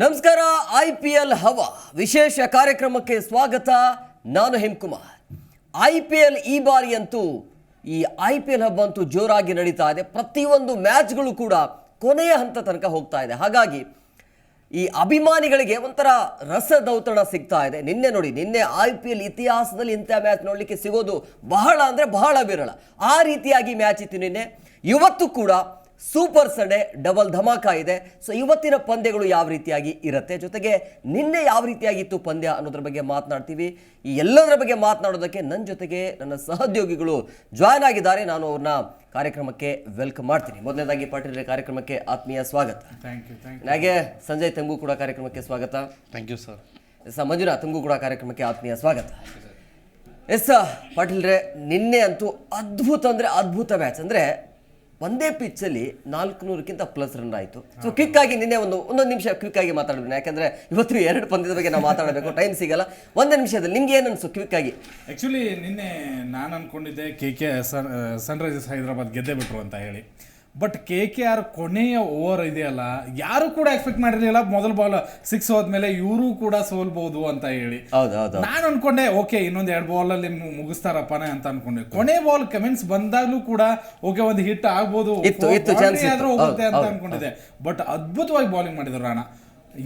ನಮಸ್ಕಾರ, I P L ಹವ. ವಿಶೇಷ ಕಾರ್ಯಕ್ರಮಕ್ಕೆ ಸ್ವಾಗತ. ನಾನು ಹೇಮಕುಮಾರ್. ಐ ಪಿ ಎಲ್ ಈ ಬಾರಿ ಅಂತೂ ಈ ಐ ಪಿ ಎಲ್ ಹಬ್ಬ ಅಂತೂ ಜೋರಾಗಿ ನಡೀತಾ ಇದೆ. ಪ್ರತಿಯೊಂದು ಮ್ಯಾಚ್ಗಳು ಕೂಡ ಕೊನೆಯ ಹಂತ ತನಕ ಹೋಗ್ತಾ ಇದೆ. ಹಾಗಾಗಿ, ಈ ಅಭಿಮಾನಿಗಳಿಗೆ ಒಂಥರ ರಸದೌತಣ ಸಿಗ್ತಾ ಇದೆ. ನಿನ್ನೆ ನೋಡಿ, ನಿನ್ನೆ ಐ ಪಿ ಎಲ್ ಇತಿಹಾಸದಲ್ಲಿ ಇಂಥ ಮ್ಯಾಚ್ ನೋಡಲಿಕ್ಕೆ ಸಿಗೋದು ಬಹಳ ಅಂದರೆ ಬಹಳ ವಿರಳ. ಆ ರೀತಿಯಾಗಿ ಮ್ಯಾಚ್ ಇತ್ತು ನಿನ್ನೆ. ಇವತ್ತು ಕೂಡ ಸೂಪರ್ ಸಂಡೇ ಡಬಲ್ ಧಮಾಕ ಇದೆ. ಸೊ ಇವತ್ತಿನ ಪಂದ್ಯಗಳು ಯಾವ ರೀತಿಯಾಗಿ ಇರುತ್ತೆ? ಜೊತೆಗೆ ನಿನ್ನೆ ಯಾವ ರೀತಿಯಾಗಿತ್ತು ಪಂದ್ಯ ಅನ್ನೋದ್ರ ಬಗ್ಗೆ ಮಾತನಾಡ್ತೀವಿ. ಈ ಎಲ್ಲದರ ಬಗ್ಗೆ ಮಾತನಾಡೋದಕ್ಕೆ ನನ್ನ ಜೊತೆಗೆ ನನ್ನ ಸಹೋದ್ಯೋಗಿಗಳು ಜಾಯ್ನ್ ಆಗಿದ್ದಾರೆ. ನಾನು ಅವ್ರನ್ನ ಕಾರ್ಯಕ್ರಮಕ್ಕೆ ವೆಲ್ಕಮ್ ಮಾಡ್ತೀನಿ. ಮೊದಲನೇದಾಗಿ ಪಾಟೀಲ್ ಕಾರ್ಯಕ್ರಮಕ್ಕೆ ಆತ್ಮೀಯ ಸ್ವಾಗತ. ಥ್ಯಾಂಕ್ ಯು ಥ್ಯಾಂಕ್ ಹಾಗೆ ಸಂಜಯ್ ತಂಗು ಕೂಡ ಕಾರ್ಯಕ್ರಮಕ್ಕೆ ಸ್ವಾಗತ. ಥ್ಯಾಂಕ್ ಯು ಸರ್ ಎಸ್ ಮಂಜುನಾ ತಂಗು ಕೂಡ ಕಾರ್ಯಕ್ರಮಕ್ಕೆ ಆತ್ಮೀಯ ಸ್ವಾಗತ. ಎಸ್ ಪಾಟೀಲ್ರೆ ನಿನ್ನೆ ಅಂತೂ ಅದ್ಭುತ ಅಂದರೆ ಅದ್ಭುತ ಮ್ಯಾಚ್ ಅಂದರೆ ಒಂದೇ ಪಿಚ್ಚಲ್ಲಿ ನಾಲ್ಕುನೂರಕ್ಕಿಂತ ಪ್ಲಸ್ ರನ್ ಆಯಿತು. ಸೊ ಕ್ವಿಕ್ ಆಗಿ ನಿನ್ನೆ ಒಂದು, ಒಂದೊಂದು ನಿಮಿಷ ಕ್ವಿಕ್ ಆಗಿ ಮಾತಾಡೋಣ ಯಾಕಂದ್ರೆ ಇವತ್ತು ಎರಡು ಪಂದ್ಯದ ಬಗ್ಗೆ ನಾವು ಮಾತಾಡಬೇಕು ಟೈಮ್ ಸಿಗಲ್ಲ. ಒಂದೇ ನಿಮಿಷದಲ್ಲಿ ನಿಮ್ಗೆ ಏನು ಅನಿಸ್ತು ಕ್ವಿಕ್ ಆಗಿ? ಆ್ಯಕ್ಚುಲಿ ನಿನ್ನೆ ನಾನು ಅನ್ಕೊಂಡಿದ್ದೆ K K Sun Sunrisers Hyderabad ಗೆದ್ದೇ ಬಿಟ್ರು ಅಂತ ಹೇಳಿ. ಬಟ್ ಕೆ ಕೆ ಆರ್ ಕೊನೆಯ ಓವರ್ ಇದೆಯಲ್ಲ ಯಾರು ಕೂಡ ಎಕ್ಸ್ಪೆಕ್ಟ್ ಮಾಡಿರಲಿಲ್ಲ. ಮೊದಲ ಬಾಲ್ ಸಿಕ್ಸ್ ಹೋದ್ಮೇಲೆ ಇವರು ಕೂಡ ಸೋಲ್ಬಹುದು ಅಂತ ಹೇಳಿ. ನಾನು ಅನ್ಕೊಂಡೆ ಓಕೆ ಇನ್ನೊಂದು ಎರಡು ಬಾಲ್ ಅಲ್ಲಿ ಮುಗಿಸ್ತಾರಪ್ಪನೇ ಅಂತ ಅನ್ಕೊಂಡೆ. ಕೊನೆ ಬಾಲ್ ಕಮೆಂಟ್ಸ್ ಬಂದಾಗ್ಲೂ ಕೂಡ ಓಕೆ ಒಂದು ಹಿಟ್ ಆಗ್ಬೋದು. ಆದ್ರೂ ಹೋಗುತ್ತೆ ಅಂತ ಅನ್ಕೊಂಡಿದೆ ಅನ್ಕೊಂಡಿದ್ದೆ. ಬಟ್ ಅದ್ಭುತವಾಗಿ ಬೌಲಿಂಗ್ ಮಾಡಿದ್ರು ರಾಣ.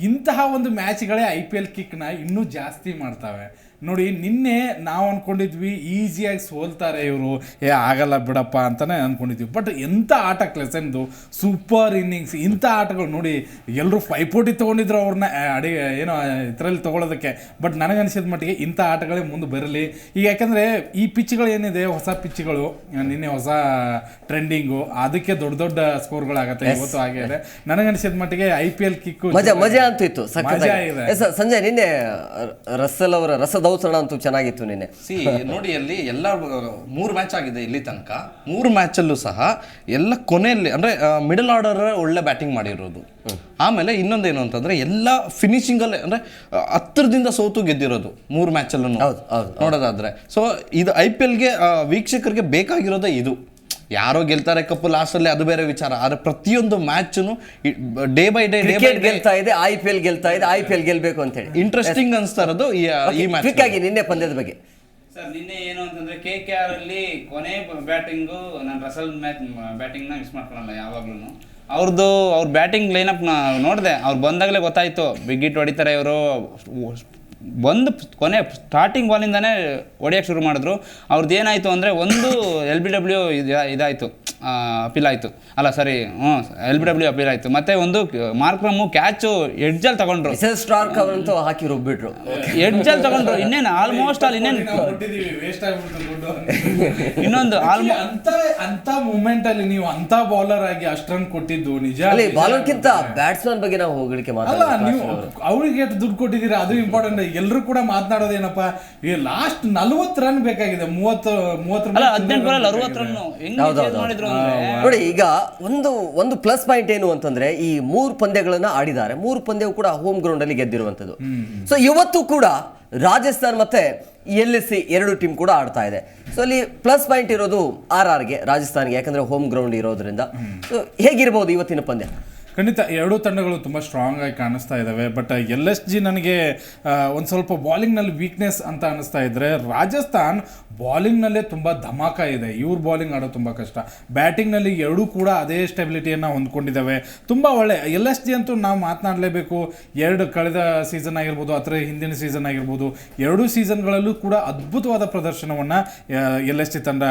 ಇಂತಹ ಒಂದು ಮ್ಯಾಚ್ಗಳೇ ಐ ಪಿ ಎಲ್ ಕಿಕ್ನ ಇನ್ನೂ ಜಾಸ್ತಿ ಮಾಡ್ತಾವೆ. ನೋಡಿ ನಿನ್ನೆ ನಾವು ಅನ್ಕೊಂಡಿದ್ವಿ ಈಸಿಯಾಗಿ ಸೋಲ್ತಾರೆ ಇವರು. ಏ ಆಗಲ್ಲ ಬಿಡಪ್ಪ ಅಂತಾನೆ ಅನ್ಕೊಂಡಿದ್ವಿ. ಬಟ್ ಎಂಥ ಆಟ ಕ್ಲೆಸನ್ದು ಸೂಪರ್ ಇನ್ನಿಂಗ್ಸ್ ಇಂಥ ಆಟಗಳು ನೋಡಿ ಎಲ್ಲರೂ ಪೈಪೋಟಿ ತೊಗೊಂಡಿದ್ರು ಅವ್ರನ್ನ ಅಡಿಗೆ ಏನೋ ಇದರಲ್ಲಿ ತೊಗೊಳೋದಕ್ಕೆ. ಬಟ್ ನನಗನ್ಸಿದ ಮಟ್ಟಿಗೆ ಇಂಥ ಆಟಗಳೇ ಮುಂದೆ ಬರಲಿ. ಈಗ ಯಾಕಂದರೆ ಈ ಪಿಚ್ಗಳು ಏನಿದೆ ಹೊಸ ಪಿಚ್ಗಳು ನಿನ್ನೆ ಹೊಸ ಟ್ರೆಂಡಿಂಗು ಅದಕ್ಕೆ ದೊಡ್ಡ ದೊಡ್ಡ ಸ್ಕೋರ್ಗಳಾಗತ್ತೆ ಇವತ್ತು ಹಾಗೆ ಇದೆ. ನನಗನ್ಸಿದ ಮಟ್ಟಿಗೆ ಐ ಪಿ ಎಲ್ ಕಿಕ್ಕು ಮಜಾ ಮಜಾ ಅಂತೂ ಇತ್ತು ಮಜಾ ಇದೆ. ಎಸ್ ಸಂಜಯ್ ನಿನ್ನೆ ರಸಲ್ ಅವರ ರಸದೌತಣ ಅಂತೂ ಚೆನ್ನಾಗಿತ್ತು ನಿನ್ನೆ. ಸಿ ನೋಡಿ ಅಲ್ಲಿ ಎಲ್ಲ ಮೂರು ಮ್ಯಾಚ್ ಆಗಿದೆ ಇಲ್ಲಿ ತನಕ. ಮೂರು ಮ್ಯಾಚಲ್ಲೂ ಸಹ ಎಲ್ಲ ಕೊನೆಯಲ್ಲಿ ಅಂದ್ರೆ ಮಿಡಲ್ ಆರ್ಡರ್ ಒಳ್ಳೆ ಬ್ಯಾಟಿಂಗ್ ಮಾಡಿರೋದು. ಆಮೇಲೆ ಇನ್ನೊಂದೇನು ಅಂತಂದ್ರೆ ಎಲ್ಲ ಫಿನಿಶಿಂಗ್ ಅಂದರೆ ಹತ್ತಿರದಿಂದ ಸೋತು ಗೆದ್ದಿರೋದು ಮೂರು ಮ್ಯಾಚಲ್ಲೂ ಹೌದು, ಹೌದು, ನೋಡೋದಾದ್ರೆ. ಸೊ ಇದು ಐ ಪಿ ಎಲ್ಗೆ ವೀಕ್ಷಕರಿಗೆ ಬೇಕಾಗಿರೋದೇ ಇದು. ಯಾರೋ ಗೆಲ್ತಾರೆ ಕಪ್ ಲಾಸ್ಟಲ್ಲಿ ಅದು ಬೇರೆ ವಿಚಾರ. ಆದ್ರೆ ಪ್ರತಿಯೊಂದು ಮ್ಯಾಚನು day by day day by cricket ಗೆಲ್ತಾ ಇದೆ ಐ ಪಿ ಎಲ್ ಗೆಲ್ತಾ ಇದೆ ಐ ಪಿ ಎಲ್ ಗೆಲ್ಬೇಕು ಅಂತ ಹೇಳಿ. ಇಂಟ್ರೆಸ್ಟಿಂಗ್ ಅನ್ಸ್ತಾ ಇರೋದು ಈ ಈ ಮ್ಯಾಚ್ ಕ್ವಿಕ್ ಆಗಿ ನಿನ್ನೆ ಪಂದ್ಯದ ಬಗ್ಗೆ. ಸರ್ ನಿನ್ನೆ ಏನು ಅಂತಂದ್ರೆ ಕೆ ಕೆ ಆರ್ ಅಲ್ಲಿ ಕೊನೆ ಬ್ಯಾಟಿಂಗು ನಾನು ರಸಲ್ ಮ್ಯಾಚ್ ಬ್ಯಾಟಿಂಗ್ನ ಮಿಸ್ ಮಾಡ್ಕೊಳಲ್ಲ ಯಾವಾಗ್ಲೂ ಅವ್ರದ್ದು ಅವ್ರ ಬ್ಯಾಟಿಂಗ್ ಲೈನಪ್ ನಾ ನೋಡಿದೆ. ಅವ್ರು ಬಂದಾಗಲೇ ಗೊತ್ತಾಯ್ತು. ಬಿಗ್ ಹಿಟ್ ಹೊಡಿತಾರೆ ಇವರು. ಬಂದು ಕೊನೆ ಸ್ಟಾರ್ಟಿಂಗ್ ಬಾಲಿಂದಾನೇ ಹೊಡೆಯೋಕ್ಕೆ ಶುರು ಮಾಡಿದ್ರು. ಅವ್ರದ್ದು ಏನಾಯಿತು ಅಂದರೆ ಒಂದು ಎಲ್ ಬಿ ಡಬ್ಲ್ಯೂ ಇದಾಯಿತು. ಅಪೀಲ್ ಆಯಿತು. ಅಲ್ಲ ಸರಿ ಹ್ಞೂ ಎಲ್ ಬಿ ಡಬ್ಲ್ಯೂ ಅಪೀಲ್ ಆಯಿತು. ಮತ್ತೆ ಒಂದು ಮಾರ್ಕ್ರಮ್ಮು ಕ್ಯಾಚು ಎಡ್ಜಲ್ಲಿ ತಗೊಂಡ್ರು. ಸ್ಟಾರ್ಕ್ ಅವರಂತೂ ಹಾಕಿ ರುಬ್ಬಿಟ್ರು. ಎಡ್ಜಲ್ಲಿ ತಗೊಂಡ್ರು. ಇನ್ನೇನು ಆಲ್ಮೋಸ್ಟ್ ಅಲ್ಲಿ ಇನ್ನೇನು ವೇಸ್ಟ್ ಆಗ್ಬಿಡ್ತು ದುಡ್ಡು ಇನ್ನೊಂದು ಆಲ್ಮೋಸ್ಟ್ ಅಂತ ಅಂತ ಮೂಮೆಂಟ್ ಅಲ್ಲಿ ನೀವು ಅಂತ ಬೌಲರ್ ಆಗಿ ಅಷ್ಟು ರನ್ ಕೊಟ್ಟಿದ್ದು ನಿಜ ಬಾಲರ್ ನಿಜ. ಬಾಲರ್ಗಿಂತ ಬ್ಯಾಟ್ಸ್ಮನ್ ಬಗ್ಗೆ ನಾವು ಹೋಗ್ಲಿಕ್ಕೆ ಅಲ್ಲ ಮಾತಾಡೋದು ನೀವು ಅವ್ರಿಗೆ ದುಡ್ಡು ಕೊಟ್ಟಿದ್ದೀರಾ? ಅದು ಇಂಪಾರ್ಟೆಂಟ್ ಎಲ್ಲರೂ ಕೂಡ ಮಾತನಾಡೋದೇನಪ್ಪ? ಈ ಲಾಸ್ಟ್ ನಲ್ವತ್ತು ರನ್ ಬೇಕಾಗಿದೆ. ಮೂವತ್ತು ಮೂವತ್ತು ನೋಡಿ ಈಗ ಒಂದು ಒಂದು ಪ್ಲಸ್ ಪಾಯಿಂಟ್ ಏನು ಅಂತಂದ್ರೆ ಈ ಮೂರು ಪಂದ್ಯಗಳನ್ನ ಆಡಿದ್ದಾರೆ. ಮೂರು ಪಂದ್ಯವು ಕೂಡ ಹೋಮ್ ಗ್ರೌಂಡ್ ಅಲ್ಲಿ ಗೆದ್ದಿರುವಂತದ್ದು ಸೊ ಇವತ್ತು ಕೂಡ ರಾಜಸ್ಥಾನ್ ಮತ್ತೆ ಎಲ್ ಎಸ್ ಸಿ ಎರಡು ಟೀಮ್ ಕೂಡ ಆಡ್ತಾ ಇದೆ. ಸೊ ಅಲ್ಲಿ ಪ್ಲಸ್ ಪಾಯಿಂಟ್ ಇರೋದು ಆರ್ ಆರ್ಗೆ ರಾಜಸ್ಥಾನ್ಗೆ ಯಾಕಂದ್ರೆ ಹೋಮ್ ಗ್ರೌಂಡ್ ಇರೋದ್ರಿಂದ. ಸೊ ಹೇಗಿರ್ಬೋದು ಇವತ್ತಿನ ಪಂದ್ಯ? ಖಂಡಿತ ಎರಡೂ ತಂಡಗಳು ತುಂಬ ಸ್ಟ್ರಾಂಗ್ ಆಗಿ ಕಾಣಿಸ್ತಾ ಇದ್ದಾವೆ ಬಟ್ ಎಲ್ ಎಸ್ ಜಿ ನನಗೆ ಒಂದು ಸ್ವಲ್ಪ ಬಾಲಿಂಗ್ನಲ್ಲಿ ವೀಕ್ನೆಸ್ ಅಂತ ಅನಿಸ್ತಾ ಇದ್ದರೆ ರಾಜಸ್ಥಾನ್ ಬಾಲಿಂಗ್ನಲ್ಲೇ ತುಂಬ ಧಮಾಕ ಇದೆ. ಇವ್ರ ಬಾಲಿಂಗ್ ಆಡೋದು ತುಂಬ ಕಷ್ಟ. ಬ್ಯಾಟಿಂಗ್ನಲ್ಲಿ ಎರಡೂ ಕೂಡ ಅದೇ ಸ್ಟೆಬಿಲಿಟಿಯನ್ನು ಹೊಂದ್ಕೊಂಡಿದ್ದಾವೆ ತುಂಬ ಒಳ್ಳೆ ಎಲ್ ಎಸ್ ಜಿ ಅಂತೂ ನಾವು ಮಾತನಾಡಲೇಬೇಕು. ಎರಡು ಕಳೆದ ಸೀಸನ್ ಆಗಿರ್ಬೋದು ಅಥವಾ ಹಿಂದಿನ ಸೀಸನ್ ಆಗಿರ್ಬೋದು, ಎರಡೂ ಸೀಸನ್ಗಳಲ್ಲೂ ಕೂಡ ಅದ್ಭುತವಾದ ಪ್ರದರ್ಶನವನ್ನು ಎಲ್ ಎಸ್ ಜಿ ತಂಡ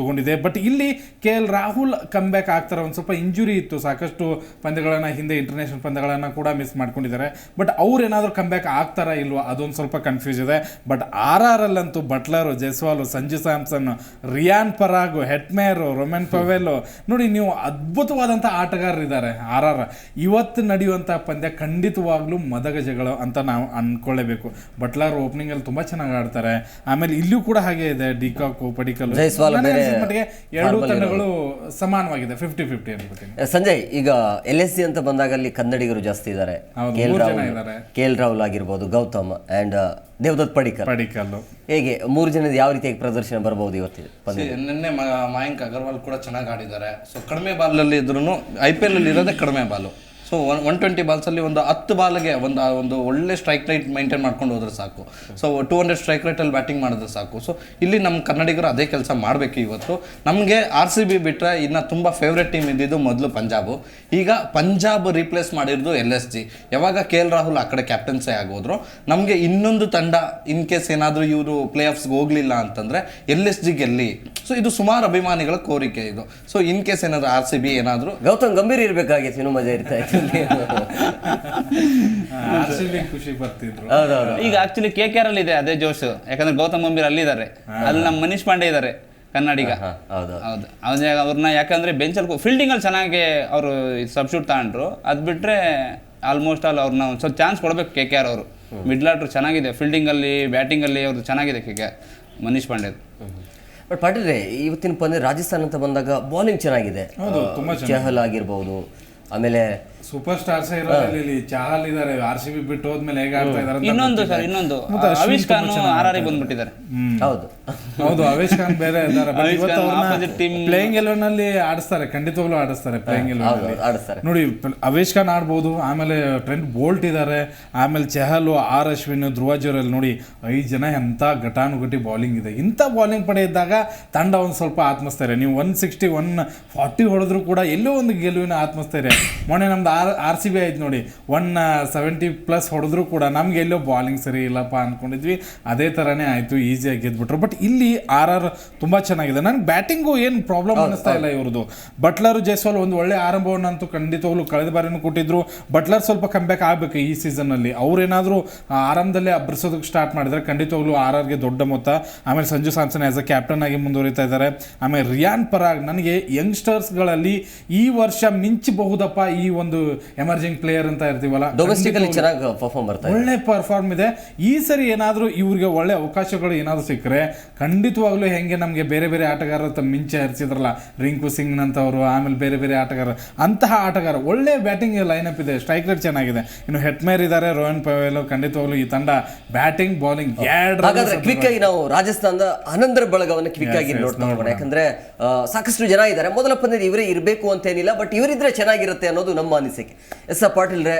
ತಗೊಂಡಿದೆ. ಬಟ್ ಇಲ್ಲಿ K L Rahul come back ಆಗ್ತಾರೆ, ಒಂದು ಸ್ವಲ್ಪ ಇಂಜುರಿ ಇತ್ತು. ಸಾಕಷ್ಟು ಪಂದ್ಯಗಳನ್ನು ಹಿಂದೆ ಇಂಟರ್ನ್ಯಾಷನಲ್ ಪಂದ್ಯಗಳನ್ನ ಕೂಡ ಮಿಸ್ ಮಾಡ್ಕೊಂಡಿದ್ದಾರೆ. ಬಟ್ ಅವ್ರು ಏನಾದರೂ ಕಮ್ ಬ್ಯಾಕ್ ಆಗ್ತಾರಾ ಇಲ್ವಾ? ಅದೊಂದು ಸ್ವಲ್ಪ ಕನ್ಫ್ಯೂಸ್ ಇದೆ. ಬಟ್ ಆರ್ ಆರ್ ಅಲ್ಲಂತೂ Butler Jaiswal Sanju Samson Riyan Parag Hetmyer Rovman Powell ನೋಡಿ ನೀವು ಅದ್ಭುತವಾದಂಥ ಆಟಗಾರರಿದ್ದಾರೆ ಆರ್ ಆರ್. ಇವತ್ತು ನಡೆಯುವಂಥ ಪಂದ್ಯ ಖಂಡಿತವಾಗ್ಲೂ ಮದಗಜಗಳು ಅಂತ ನಾವು ಅನ್ಕೊಳ್ಳೇಬೇಕು ಬಟ್ಲರ್ ಓಪನಿಂಗ್ ಅಲ್ಲಿ ತುಂಬಾ ಚೆನ್ನಾಗಿ ಆಡ್ತಾರೆ. ಆಮೇಲೆ ಇಲ್ಲೂ ಕೂಡ ಹಾಗೆ ಇದೆ. ಡಿಕಾಕು ಪಡಿಕಲ್ ಮಟ್ಟಿಗೆ ಎರಡು normal ತಂಡಗಳು ಸಮಾನವಾಗಿದೆ. ಫಿಫ್ಟಿ ಫಿಫ್ಟಿ ಅನ್ಕೋತೀನಿ ಸಂಜಯ್ ಈಗ ಎಲ್ ಎಸ್ ಸಿ ಅಂತ ಬಂದಾಗ ಅಲ್ಲಿ ಕನ್ನಡಿಗರು ಜಾಸ್ತಿ ಇದ್ದಾರೆ ಕೆ ಎಲ್ ರಾಹುಲ್ ಇದ್ದಾರೆ. ಕೆ ಎಲ್ ರಾಹುಲ್ ಆಗಿರ್ಬೋದು ಗೌತಮ್ ಅಂಡ್ ದೇವದತ್ ಪಡಿಕರ್ ಪಡಿಕಲ್ ಹೇಗೆ ಮೂರು ಜನದ ಯಾವ ರೀತಿಯಾಗಿ ಪ್ರದರ್ಶನ ಬರಬಹುದು ಇವತ್ತಿನ ಪಂದ್ಯ See, ನಿನ್ನೆ ಮ- ಮಯಾಂಕ್ ಅಗರ್ವಾಲ್ ಕೂಡ ಚೆನ್ನಾಗಿ ಆಡಿದ್ದಾರೆ. ಸೊ ಕಡಿಮೆ ಬಾಲಲ್ಲಿ ಇದ್ರು ಐ ಪಿ ಎಲ್ ಅಲ್ಲಿ ಇರೋದೇ ಕಡಿಮೆ ball so one one twenty ಬಾಲ್ಸಲ್ಲಿ ಒಂದು ಹತ್ತು ಬಾಲ್ಗೆ ಒಂದು ಒಂದು ಒಳ್ಳೆ ಸ್ಟ್ರೈಕ್ ರೇಟ್ ಮೈಂಟೈನ್ ಮಾಡ್ಕೊಂಡು ಹೋದ್ರೆ ಸಾಕು. ಸೊ ಟೂ ಹಂಡ್ರೆಡ್ ಸ್ಟ್ರೈಕ್ ರೇಟಲ್ಲಿ ಬ್ಯಾಟಿಂಗ್ ಮಾಡಿದ್ರೆ ಸಾಕು. ಸೊ ಇಲ್ಲಿ ನಮ್ಮ ಕನ್ನಡಿಗರು ಅದೇ ಕೆಲಸ ಮಾಡಬೇಕು ಇವತ್ತು. ನಮಗೆ ಆರ್ ಸಿ ಬಿ ಬಿಟ್ಟರೆ ಇನ್ನು ತುಂಬ ಫೇವ್ರೆಟ್ ಟೀಮ್ ಇದ್ದಿದ್ದು ಮೊದಲು ಪಂಜಾಬು. ಈಗ ಪಂಜಾಬ್ ರೀಪ್ಲೇಸ್ ಮಾಡಿರೋದು ಎಲ್ ಎಸ್ ಜಿ ಯಾವಾಗ ಕೆ ಎಲ್ ರಾಹುಲ್ ಆ ಕಡೆ ಕ್ಯಾಪ್ಟನ್ಸೇ ಆಗೋದ್ರು, ನಮಗೆ ಇನ್ನೊಂದು ತಂಡ ಇನ್ ಕೇಸ್ ಏನಾದರೂ ಇವರು ಪ್ಲೇ ಆಫ್ಸ್ಗೆ ಹೋಗಲಿಲ್ಲ ಅಂತಂದರೆ ಎಲ್ ಎಸ್ ಜಿ ಗೆಲ್ಲಿ. ಸೊ ಇದು ಸುಮಾರು ಅಭಿಮಾನಿಗಳ ಕೋರಿಕೆ ಇದು. ಸೊ ಇನ್ ಕೇಸ್ ಏನಾದ್ರು ಆರ್ ಸಿ ಬಿ ಏನಾದರೂ ಗೌತಮ್ ಗಂಭೀರ್ ಇರಬೇಕಾಗಿ ಸಿನಿಮಾ ಮಜಾ ಇರ್ತಾ ಇತ್ತು. ಖುಷಿ ಬರ್ತಿದ್ರು ಈಗ ಆಕ್ಚುಲಿ ಕೆ ಕೆ ಆರ್ ಅಲ್ಲಿ ಇದೆ ಅದೇ ಜೋಶ್. ಯಾಕಂದ್ರೆ ಗೌತಮ್ ಗಂಭೀರ್ ಅಲ್ಲಿದ್ದಾರೆ. ಅಲ್ಲಿ ನಮ್ಮ ಮನೀಶ್ ಪಾಂಡೆ ಇದ್ದಾರೆ ಕನ್ನಡಿಗ. ಹೌದು ಹೌದು. ಅವ್ನ ಅವ್ರನ್ನ ಯಾಕಂದ್ರೆ ಬೆಂಚಲ್ಲಿ ಫೀಲ್ಡಿಂಗ್ ಅಲ್ಲಿ ಚೆನ್ನಾಗಿ ಅವರು ಸಬ್ಸ್ಟ್ಯೂಟ್ ತಗೊಂಡ್ರು. ಅದ್ ಬಿಟ್ರೆ ಆಲ್ಮೋಸ್ಟ್ ಆಲ್ ಅವ್ರನ್ನ ಒಂದ್ ಸ್ವಲ್ಪ ಚಾನ್ಸ್ ಕೊಡ್ಬೇಕು ಕೆ ಕೆ ಆರ್ ಅವರು. ಮಿಡ್ಲ್ ಆರ್ಡ್ರು ಚೆನ್ನಾಗಿದೆ. ಫೀಲ್ಡಿಂಗ್ ಅಲ್ಲಿ ಬ್ಯಾಟಿಂಗ್ ಅಲ್ಲಿ ಅವ್ರದ್ದು ಚೆನ್ನಾಗಿದೆ K K R Manish Pandey but ಪಾಟೀಲ್ರೆ ಇವತ್ತಿನ ಪಂದ್ಯ ರಾಜಸ್ಥಾನ ಅಂತ ಬಂದಾಗ ಬೌಲಿಂಗ್ ಚೆನ್ನಾಗಿದೆ. ಚಹಲ್ ಆಗಿರ್ಬೋದು ಆಮೇಲೆ ಸೂಪರ್ ಸ್ಟಾರ್ಸ್ ಇರೋದ್ರಲ್ಲಿ ಇಲ್ಲಿ ಚಾಹಲ್ ಇದಾರೆ ಆರ್ ಸಿ ಬಿ ಬಿಟ್ಟು ಹೋದ್ಮೇಲೆ ಹೇಗೆ ಆಡ್ತಾ ಇದಾರೆ ಅಂತ ಇನ್ನೊಂದು ಸರ್ ಇನ್ನೊಂದು. ಮತ್ತೆ ಅಶ್ವಿನ್ ಅವಿಶ್ ಖಾನ್ ತುಂಬಾ ಆರ್ ಆರ್ ಬಂದ್ಬಿಟ್ಟಿದ್ದಾರೆ. ಹೌದು. ಹೌದು ಅವೇಶ್ ಖಾನ್ ಬೇರೆ ಇದ್ದಾರೆ. ಬಟ್ ಅವೇಶ್ ಇವತ್ತು ಖಾನ್ ಪ್ಲೇಯಿಂಗ್ ಎಲೆವನ್ ಅಲ್ಲಿ ಆಡಿಸ್ತಾರೆ ಖಂಡಿತವಾಗ್ಲೂ ಆಡಿಸ್ತಾರೆ ಪ್ಲೇಯಿಂಗ್ ಎಲೆವನ್ ಹೌದು ಅಲ್ಲಿ. ಆಡಿಸ್ತಾರೆ. ನೋಡಿ ಪ- ಅವೇಶ್ ಖಾನ್ ಆಡ್ಬೋದು ಆಮೇಲೆ ಟ್ರೆಂಟ್ ಬೋಲ್ಟ್ ಇದ್ದಾರೆ ಆಮೇಲೆ ಚಹಲ್ ಆರ್ ಅಶ್ವಿನ್ ಧ್ರುವ ಜೋರಲ್ ನೋಡಿ ಐದು ಜನ ಎಂಥ ಘಟಾನುಘಟಿ ಬೌಲಿಂಗ್ ಇದೆ. ಇಂಥ ಬೌಲಿಂಗ್ ಪಡೆ ಇದ್ದಾಗ ತಂಡ ಒಂದು ಸ್ವಲ್ಪ ಆತ್ಮಸ್ಥೈರ್ಯ. ನೀವು ಒನ್ ಸಿಕ್ಸ್ಟಿ ಒನ್ ಫಾರ್ಟಿ ಹೊಡೆದ್ರು ಕೂಡ ಎಲ್ಲೋ ಒಂದು ಗೆಲುವಿನ ಆತ್ಮಸ್ಥೈರ್ಯ. ಮೊನ್ನೆ ನಮ್ದು ಆರ್ ಆರ್ ಸಿ ಬಿ ಆಯ್ತು ನೋಡಿ ಒನ್ ಸೆವೆಂಟಿ ಪ್ಲಸ್ ಹೊಡೆದ್ರು ಕೂಡ ನಮ್ಗೆ ಎಲ್ಲೋ ಬಾಲಿಂಗ್ ಸರಿ ಇಲ್ಲಪ್ಪ ಅಂದ್ಕೊಂಡಿದ್ವಿ ಅದೇ ಥರನೇ ಆಯಿತು ಈಸಿಯಾಗಿ ಗೆದ್ಬಿಟ್ರು. ಬಟ್ ಇಲ್ಲಿ ಆರ್ ಆರ್ ತುಂಬ ಚೆನ್ನಾಗಿದೆ. ನನಗೆ ಬ್ಯಾಟಿಂಗು ಏನು ಪ್ರಾಬ್ಲಮ್ ಅನ್ನಿಸ್ತಾ ಇಲ್ಲ ಇವ್ರದ್ದು ಬಟ್ಲರ್ ಜೈಸ್ವಾಲ್ ಒಂದು ಒಳ್ಳೆ ಆರಂಭವನ್ನಂತೂ ಖಂಡಿತವಾಗ್ಲೂ ಕಳೆದ ಬಾರಿನೂ ಕೊಟ್ಟಿದ್ರು. ಬಟ್ಲರ್ ಸ್ವಲ್ಪ ಕಂಬ್ಯಾಕ್ ಆಗಬೇಕು ಈ ಸೀಸನ್ನಲ್ಲಿ ಅವ್ರೇನಾದರೂ ಆರಂಭದಲ್ಲೇ ಅಬ್ಬರಿಸೋದಕ್ಕೆ ಸ್ಟಾರ್ಟ್ ಮಾಡಿದ್ರೆ ಖಂಡಿತವಾಗ್ಲೂ ಆರ್ ಆರ್ಗೆ ದೊಡ್ಡ ಮೊತ್ತ. ಆಮೇಲೆ Sanju Samson as a captain ಆಗಿ ಮುಂದುವರಿತಾ ಇದ್ದಾರೆ. ಆಮೇಲೆ ರಿಯಾನ್ ಪರಾಗ್ ನನಗೆ ಯಂಗ್ಸ್ಟರ್ಸ್ಗಳಲ್ಲಿ ಈ ವರ್ಷ ಮಿಂಚಬಹುದಪ್ಪ ಈ ಒಂದು ಎಮರ್ಜಿಂಗ್ ಪ್ಲೇಯರ್ ಅಂತ ಇರ್ತೀವಲ್ಲ ಡೊಮೆಸ್ಟಿಕ್ ಅಲ್ಲಿ ಚೆನ್ನಾಗಿ ಪರ್ಫಾರ್ಮ್ ಬರ್ತಾರೆ ಒಳ್ಳೆ ಪರ್ಫಾರ್ಮ್ ಇದೆ. ಈ ಸರಿ ಏನಾದರೂ ಇವ್ರಿಗೆ ಒಳ್ಳೆ ಅವಕಾಶಗಳು ಏನಾದರೂ ಸಿಕ್ಕರೆ ಖಂಡಿತವಾಗ್ಲೂ ಹೆಂಗೆ ನಮಗೆ ಬೇರೆ ಬೇರೆ ಆಟಗಾರರ ತಮ್ಮ ಮಿಂಚೆ ಹರಿಸಿದ್ರಲ್ಲ ರಿಂಕು ಸಿಂಗ್ ಅಂತವರು ಆಮೇಲೆ ಬೇರೆ ಬೇರೆ ಆಟಗಾರ ಅಂತಹ ಆಟಗಾರ ಒಳ್ಳೆ ಬ್ಯಾಟಿಂಗ್ ಲೈನ್ ಅಪ್ ಇದೆ ಸ್ಟ್ರೈಕ್ ರೇಟ್ ಚೆನ್ನಾಗಿದೆ. ಇನ್ನು ಹೆಟ್ಮೇರ್ ಇದ್ದಾರೆ ರೋಹನ್ ಪವೇಲ್ ಖಂಡಿತವಾಗ್ಲೂ ಈ ತಂಡ ಬ್ಯಾಟಿಂಗ್ ಬೌಲಿಂಗ್ ಕ್ವಿಕ್ ಆಗಿ ನಾವು ರಾಜಸ್ಥಾನದ ಹನ್ನೊಂದರ ಬಳಗವನ್ನು ಕ್ವಿಕ್ ಆಗಿ ನೋಡ್ತಾ ಹೋಗೋಣ. ಯಾಕಂದ್ರೆ ಸಾಕಷ್ಟು ಜನ ಇದ್ದಾರೆ. ಮೊದಲ ಪಂದ್ಯದ ಇವರೇ ಇರಬೇಕು ಅಂತ ಏನಿಲ್ಲ ಬಟ್ ಇವರಿದ್ರೆ ಚೆನ್ನಾಗಿರುತ್ತೆ ಅನ್ನೋದು ನಮ್ಮ ಅನಿಸಿಕೆ ಎಸ್ ಆ ಪಾಟೀಲ್ರೆ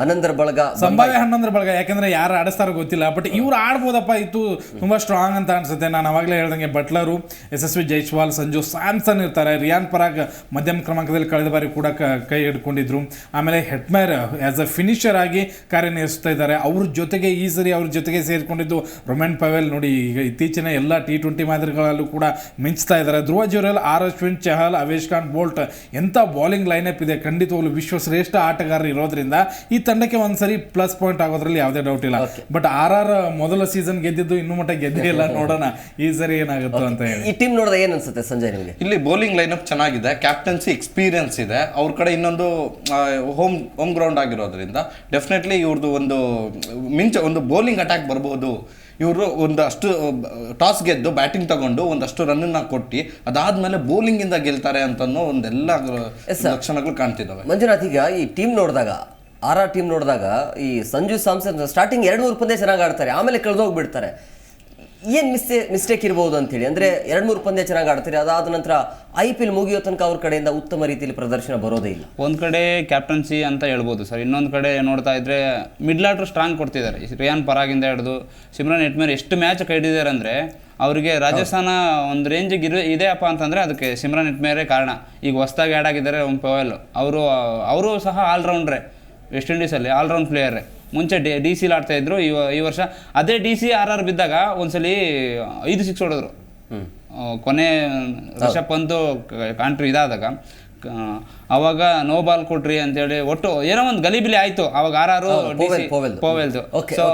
ಹನ್ನೊಂದರ ಬಳಗ ಸಂಭಾವ್ಯ ಹನ್ನೊಂದರ ಬಳಗ, ಯಾಕಂದ್ರೆ ಯಾರು ಆಡಿಸ್ತಾರೋ ಗೊತ್ತಿಲ್ಲ. ಬಟ್ ಇವ್ರು ಆಡ್ಬೋದಪ್ಪ ಇತ್ತು ತುಂಬಾ ಸ್ಟ್ರಾಂಗ್ ಅಂತ ಅನ್ಸುತ್ತೆ. ನಾನು ಅವಾಗಲೇ ಹೇಳ್ದಂಗೆ ಬಟ್ಲರು ಯಶಸ್ವಿ ಜೈಸ್ವಾಲ್ ಸಂಜು ಸ್ಯಾಮ್ಸನ್ ಇರ್ತಾರೆ. ರಿಯಾನ್ ಪರಾಗ್ ಮಧ್ಯಮ ಕ್ರಮಾಂಕದಲ್ಲಿ ಕಳೆದ ಬಾರಿ ಕೂಡ ಕ- ಹಿಡ್ಕೊಂಡಿದ್ರು. ಆಮೇಲೆ ಹೆಟ್ಮೇರ್ ಆಸ್ ಅ ಫಿನಿಷರ್ ಆಗಿ ಕಾರ್ಯನಿರ್ವಹಿಸ್ತಾ ಇದ್ದಾರೆ. ಅವ್ರ ಜೊತೆಗೆ ಈ ಸರಿ ಅವ್ರ ಜೊತೆಗೆ ಸೇರಿಕೊಂಡಿದ್ದು ರೊಮ್ಯಾನ್ ಪವೆಲ್ ನೋಡಿ, ಈಗ ಇತ್ತೀಚಿನ ಎಲ್ಲ ಟಿ ಟ್ವೆಂಟಿ ಮಾದರಿಗಳಲ್ಲೂ ಕೂಡ ಮಿಂಚ್ತಾ ಇದ್ದಾರೆ. ಧ್ರುವ ಜೋರಲ್ ಆರ್ ಅಶ್ವಿನ್ ಚಹಲ್ ಅವೇಶ್ ಖಾನ್ ಬೋಲ್ಟ್ ಎಂಥ ಬೌಲಿಂಗ್ ಲೈನಪ್ ಇದೆ. ಖಂಡಿತವಾಗ್ಲೂ ವಿಶ್ವ ಶ್ರೇಷ್ಠ ಆಟಗಾರರು ಇರೋದ್ರಿಂದ ಈ ತಂಡಕ್ಕೆ ಒಂದ್ಸರಿ ಪ್ಲಸ್ ಪಾಯಿಂಟ್ ಆಗೋದ್ರಲ್ಲಿ ಯಾವುದೇ ಡೌಟ್ ಇಲ್ಲ. ಬಟ್ ಆರ್ ಆರ್ ಮೊದಲ ಸೀಸನ್ ಗೆದ್ದಿದ್ದು ಇನ್ನು ಮಟ್ಟ ಗೆದ್ದೇ ಇಲ್ಲ ನೋಡೋಣ. ಈ ಸರಿ ಏನಾಗುತ್ತೆ ಅಂತ ಹೇಳಿ. ಈ ಟೀಮ್ ನೋಡಿದಾಗ ಏನ್ ಅನ್ಸುತ್ತೆ ಸಂಜಯ್ ನಿಮಗೆ? ಇಲ್ಲಿ ಬೌಲಿಂಗ್ ಲೈನಪ್ ಚೆನ್ನಾಗಿದೆ ಕ್ಯಾಪ್ಟನ್ಸಿ ಎಕ್ಸ್ಪೀರಿಯನ್ಸ್ ಇದೆ. ಅವ್ರ ಕಡೆ ಇನ್ನೊಂದು ಹೋಮ್ ಹೋಮ್ ಗ್ರೌಂಡ್ ಆಗಿರೋದ್ರಿಂದ ಡೆಫಿನೆಟ್ಲಿ ಇವ್ರದ್ದು ಒಂದು ಮಿಂಚ ಒಂದು ಬೌಲಿಂಗ್ ಅಟ್ಯಾಕ್ ಬರ್ಬೋದು. ಇವರು ಒಂದಷ್ಟು ಟಾಸ್ ಗೆದ್ದು ಬ್ಯಾಟಿಂಗ್ ತಗೊಂಡು ಒಂದಷ್ಟು ರನ್ನನ್ನ ಕೊಟ್ಟು ಅದಾದ್ಮೇಲೆ ಬೌಲಿಂಗ್ ಇಂದ ಗೆಲ್ತಾರೆ ಅಂತನೋ ಒಂದೆಲ್ಲ ಲಕ್ಷಣಗಳು ಕಾಣ್ತಿದ್ದಾವೆ ಮಂಜುನಾಥ್ ಈಗ ಈ ಟೀಮ್ ನೋಡಿದಾಗ ಆರ್ ಆರ್ ಟೀಮ್ ನೋಡಿದಾಗ ಈ ಸಂಜು ಸ್ಯಾಮ್ಸನ್ ಸ್ಟಾರ್ಟಿಂಗ್ ಎರಡು ಮೂರು ಪಂದ್ಯ ಚೆನ್ನಾಗಿ ಆಡ್ತಾರೆ, ಆಮೇಲೆ ಕಳೆದೋಗ್ಬಿಡ್ತಾರೆ ಏನು ಮಿಸ್ಟೇ ಮಿಸ್ಟೇಕ್ ಇರ್ಬೋದು ಅಂತೇಳಿ, ಅಂದರೆ ಎರಡು ಮೂರು ಪಂದ್ಯ ಚೆನ್ನಾಗಿ ಆಡ್ತಾರೆ, ಅದಾದ ನಂತರ ಐ ಪಿ ಎಲ್ ಮುಗಿಯೋ ತನಕ ಅವ್ರ ಕಡೆಯಿಂದ ಉತ್ತಮ ರೀತಿಯಲ್ಲಿ ಪ್ರದರ್ಶನ ಬರೋದೇ ಇಲ್ಲ. ಒಂದು ಕಡೆ ಕ್ಯಾಪ್ಟನ್ಸಿ ಅಂತ ಹೇಳ್ಬೋದು ಸರ್, ಇನ್ನೊಂದು ಕಡೆ ನೋಡ್ತಾ ಇದ್ರೆ ಮಿಡ್ಲ್ ಆರ್ಡರ್ ಸ್ಟ್ರಾಂಗ್ ಕೊಡ್ತಿದ್ದಾರೆ. ರಿಯಾನ್ ಪರಾಗಿಂದ ಹಿಡಿದು, ಸಿಮ್ರನ್ ಎಟ್ಮೇರ್ ಎಷ್ಟು ಮ್ಯಾಚ್ ಕೈಡಿದ್ದಾರೆ ಅಂದರೆ ಅವರಿಗೆ ರಾಜಸ್ಥಾನ ಒಂದು ರೇಂಜಿಗೆ ಇರು, ಇದೆಯಪ್ಪ ಅಂತಂದರೆ ಅದಕ್ಕೆ ಸಿಮ್ರನ್ ಎಟ್ಮೇರೇ ಕಾರಣ. ಈಗ ಹೊಸ್ದಾಗಿ ಆ್ಯಡ್ ಆಗಿದ್ದಾರೆ ಒಂದು ಪವೆಲ್ ಅವರು ಅವರು ಸಹ ಆಲ್ರೌಂಡ್ರೆ ವೆಸ್ಟ್ ಇಂಡೀಸಲ್ಲಿ ಆಲ್ರೌಂಡ್ ಪ್ಲೇಯರೇ ಮುಂಚೆ ಡಿ ಡಿ ಸಿಲಿ ಆಡ್ತಾ ಇದ್ರು ಈ ಈ ವರ್ಷ ಅದೇ ಡಿ ಸಿ ಆರ್ ಆರ್ ಬಿದ್ದಾಗ ಒಂದ್ಸಲಿ ಐದು ಸಿಕ್ಸ್ ಹೊಡೆದ್ರು. ಕೊನೆ ರಿಷಬ್ ಪಂತು ಕಾಂಟ್ರಿ ಇದಾದಾಗ. ಅವಾಗ ನೋ ಬಾಲ್ ಕೊಡ್ರಿ ಅಂತೇಳಿ ಒಟ್ಟು ಏನೋ ಒಂದು ಗಲಿಬಿಲಿ ಆಯ್ತು. ಅವಾಗ ಆರಾರು ಆರು ಪೋವೆಲ್ ಪೋವೆಲ್ ಪೋವೆಲ್ದು. ಸೊ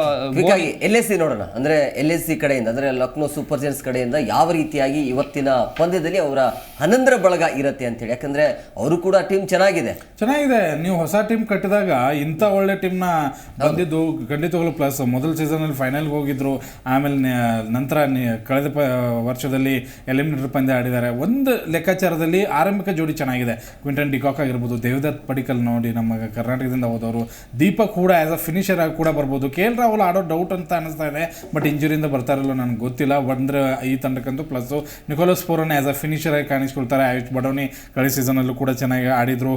ಎಲ್ ಎಸ್ ಸಿ ನೋಡೋಣ. ಅಂದ್ರೆ ಎಲ್ ಎಸ್ ಸಿ ಕಡೆಯಿಂದ ಅಂದ್ರೆ ಲಕ್ನೋ ಸೂಪರ್ ಜೈನ್ಸ್ ಕಡೆಯಿಂದ ಯಾವ ರೀತಿಯಾಗಿ ಇವತ್ತಿನ ಪಂದ್ಯದಲ್ಲಿ ಅವರ ಹನ್ನೊಂದರ ಬಳಗ ಇರತ್ತೆ ಅಂತೇಳಿ. ಯಾಕಂದ್ರೆ ಅವರು ಕೂಡ ಟೀಮ್ ಚೆನ್ನಾಗಿದೆ. ಚೆನ್ನಾಗಿದೆ. ನೀವು ಹೊಸ ಟೀಮ್ ಕಟ್ಟಿದಾಗ ಇಂಥ ಒಳ್ಳೆ ಟೀಮ್ನ ಬಂದಿದ್ದು ಖಂಡಿತವಾಗ್ಲೂ ಪ್ಲಸ್ ಮೊದಲ ಸೀಸನ್ ಅಲ್ಲಿ ಫೈನಲ್ಗೆ ಹೋಗಿದ್ರು. ಆಮೇಲೆ ನಂತರ ಕಳೆದ ಪ ವರ್ಷದಲ್ಲಿ ಎಲಿಮಿನೇಟರ್ ಪಂದ್ಯ ಆಡಿದ್ದಾರೆ. ಒಂದು ಲೆಕ್ಕಾಚಾರದಲ್ಲಿ ಆರಂಭಿಕ ಜೋಡಿ ಚೆನ್ನಾಗಿದೆ. ಕ್ವಿಂಟನ್ ಡಿಕಾಕ್ ಆಗಿರ್ಬೋದು, ದೇವದತ್ ಪಡಿಕಲ್ ನೋಡಿ ನಮ್ಮ ಕರ್ನಾಟಕದಿಂದ ಹೋದವರು. ದೀಪಕ್ ಕೂಡ ಆ್ಯಸ್ ಅ ಫಿನಿಷರ್ ಆಗಿ ಕೂಡ ಬರ್ಬೋದು. ಕೆ ಎಲ್ ರಾಹುಲ್ ಆಡೋ ಡೌಟ್ ಅಂತ ಅನಿಸ್ತಾ ಇದೆ ಬಟ್ ಇಂಜುರಿಯಿಂದ ಬರ್ತಾರಲ್ಲ ನನಗೆ ಗೊತ್ತಿಲ್ಲ. ಬಂದರೆ ಈ ತಂಡಕ್ಕಂತೂ plus Nicholas Pooran as a finisher ಆಗಿ ಕಾಣಿಸ್ಕೊಳ್ತಾರೆ. ಆಯುಷ್ ಬಡೋನಿ ಕಳೆದ ಸೀಸನಲ್ಲೂ ಕೂಡ ಚೆನ್ನಾಗಿ ಆಡಿದ್ರು.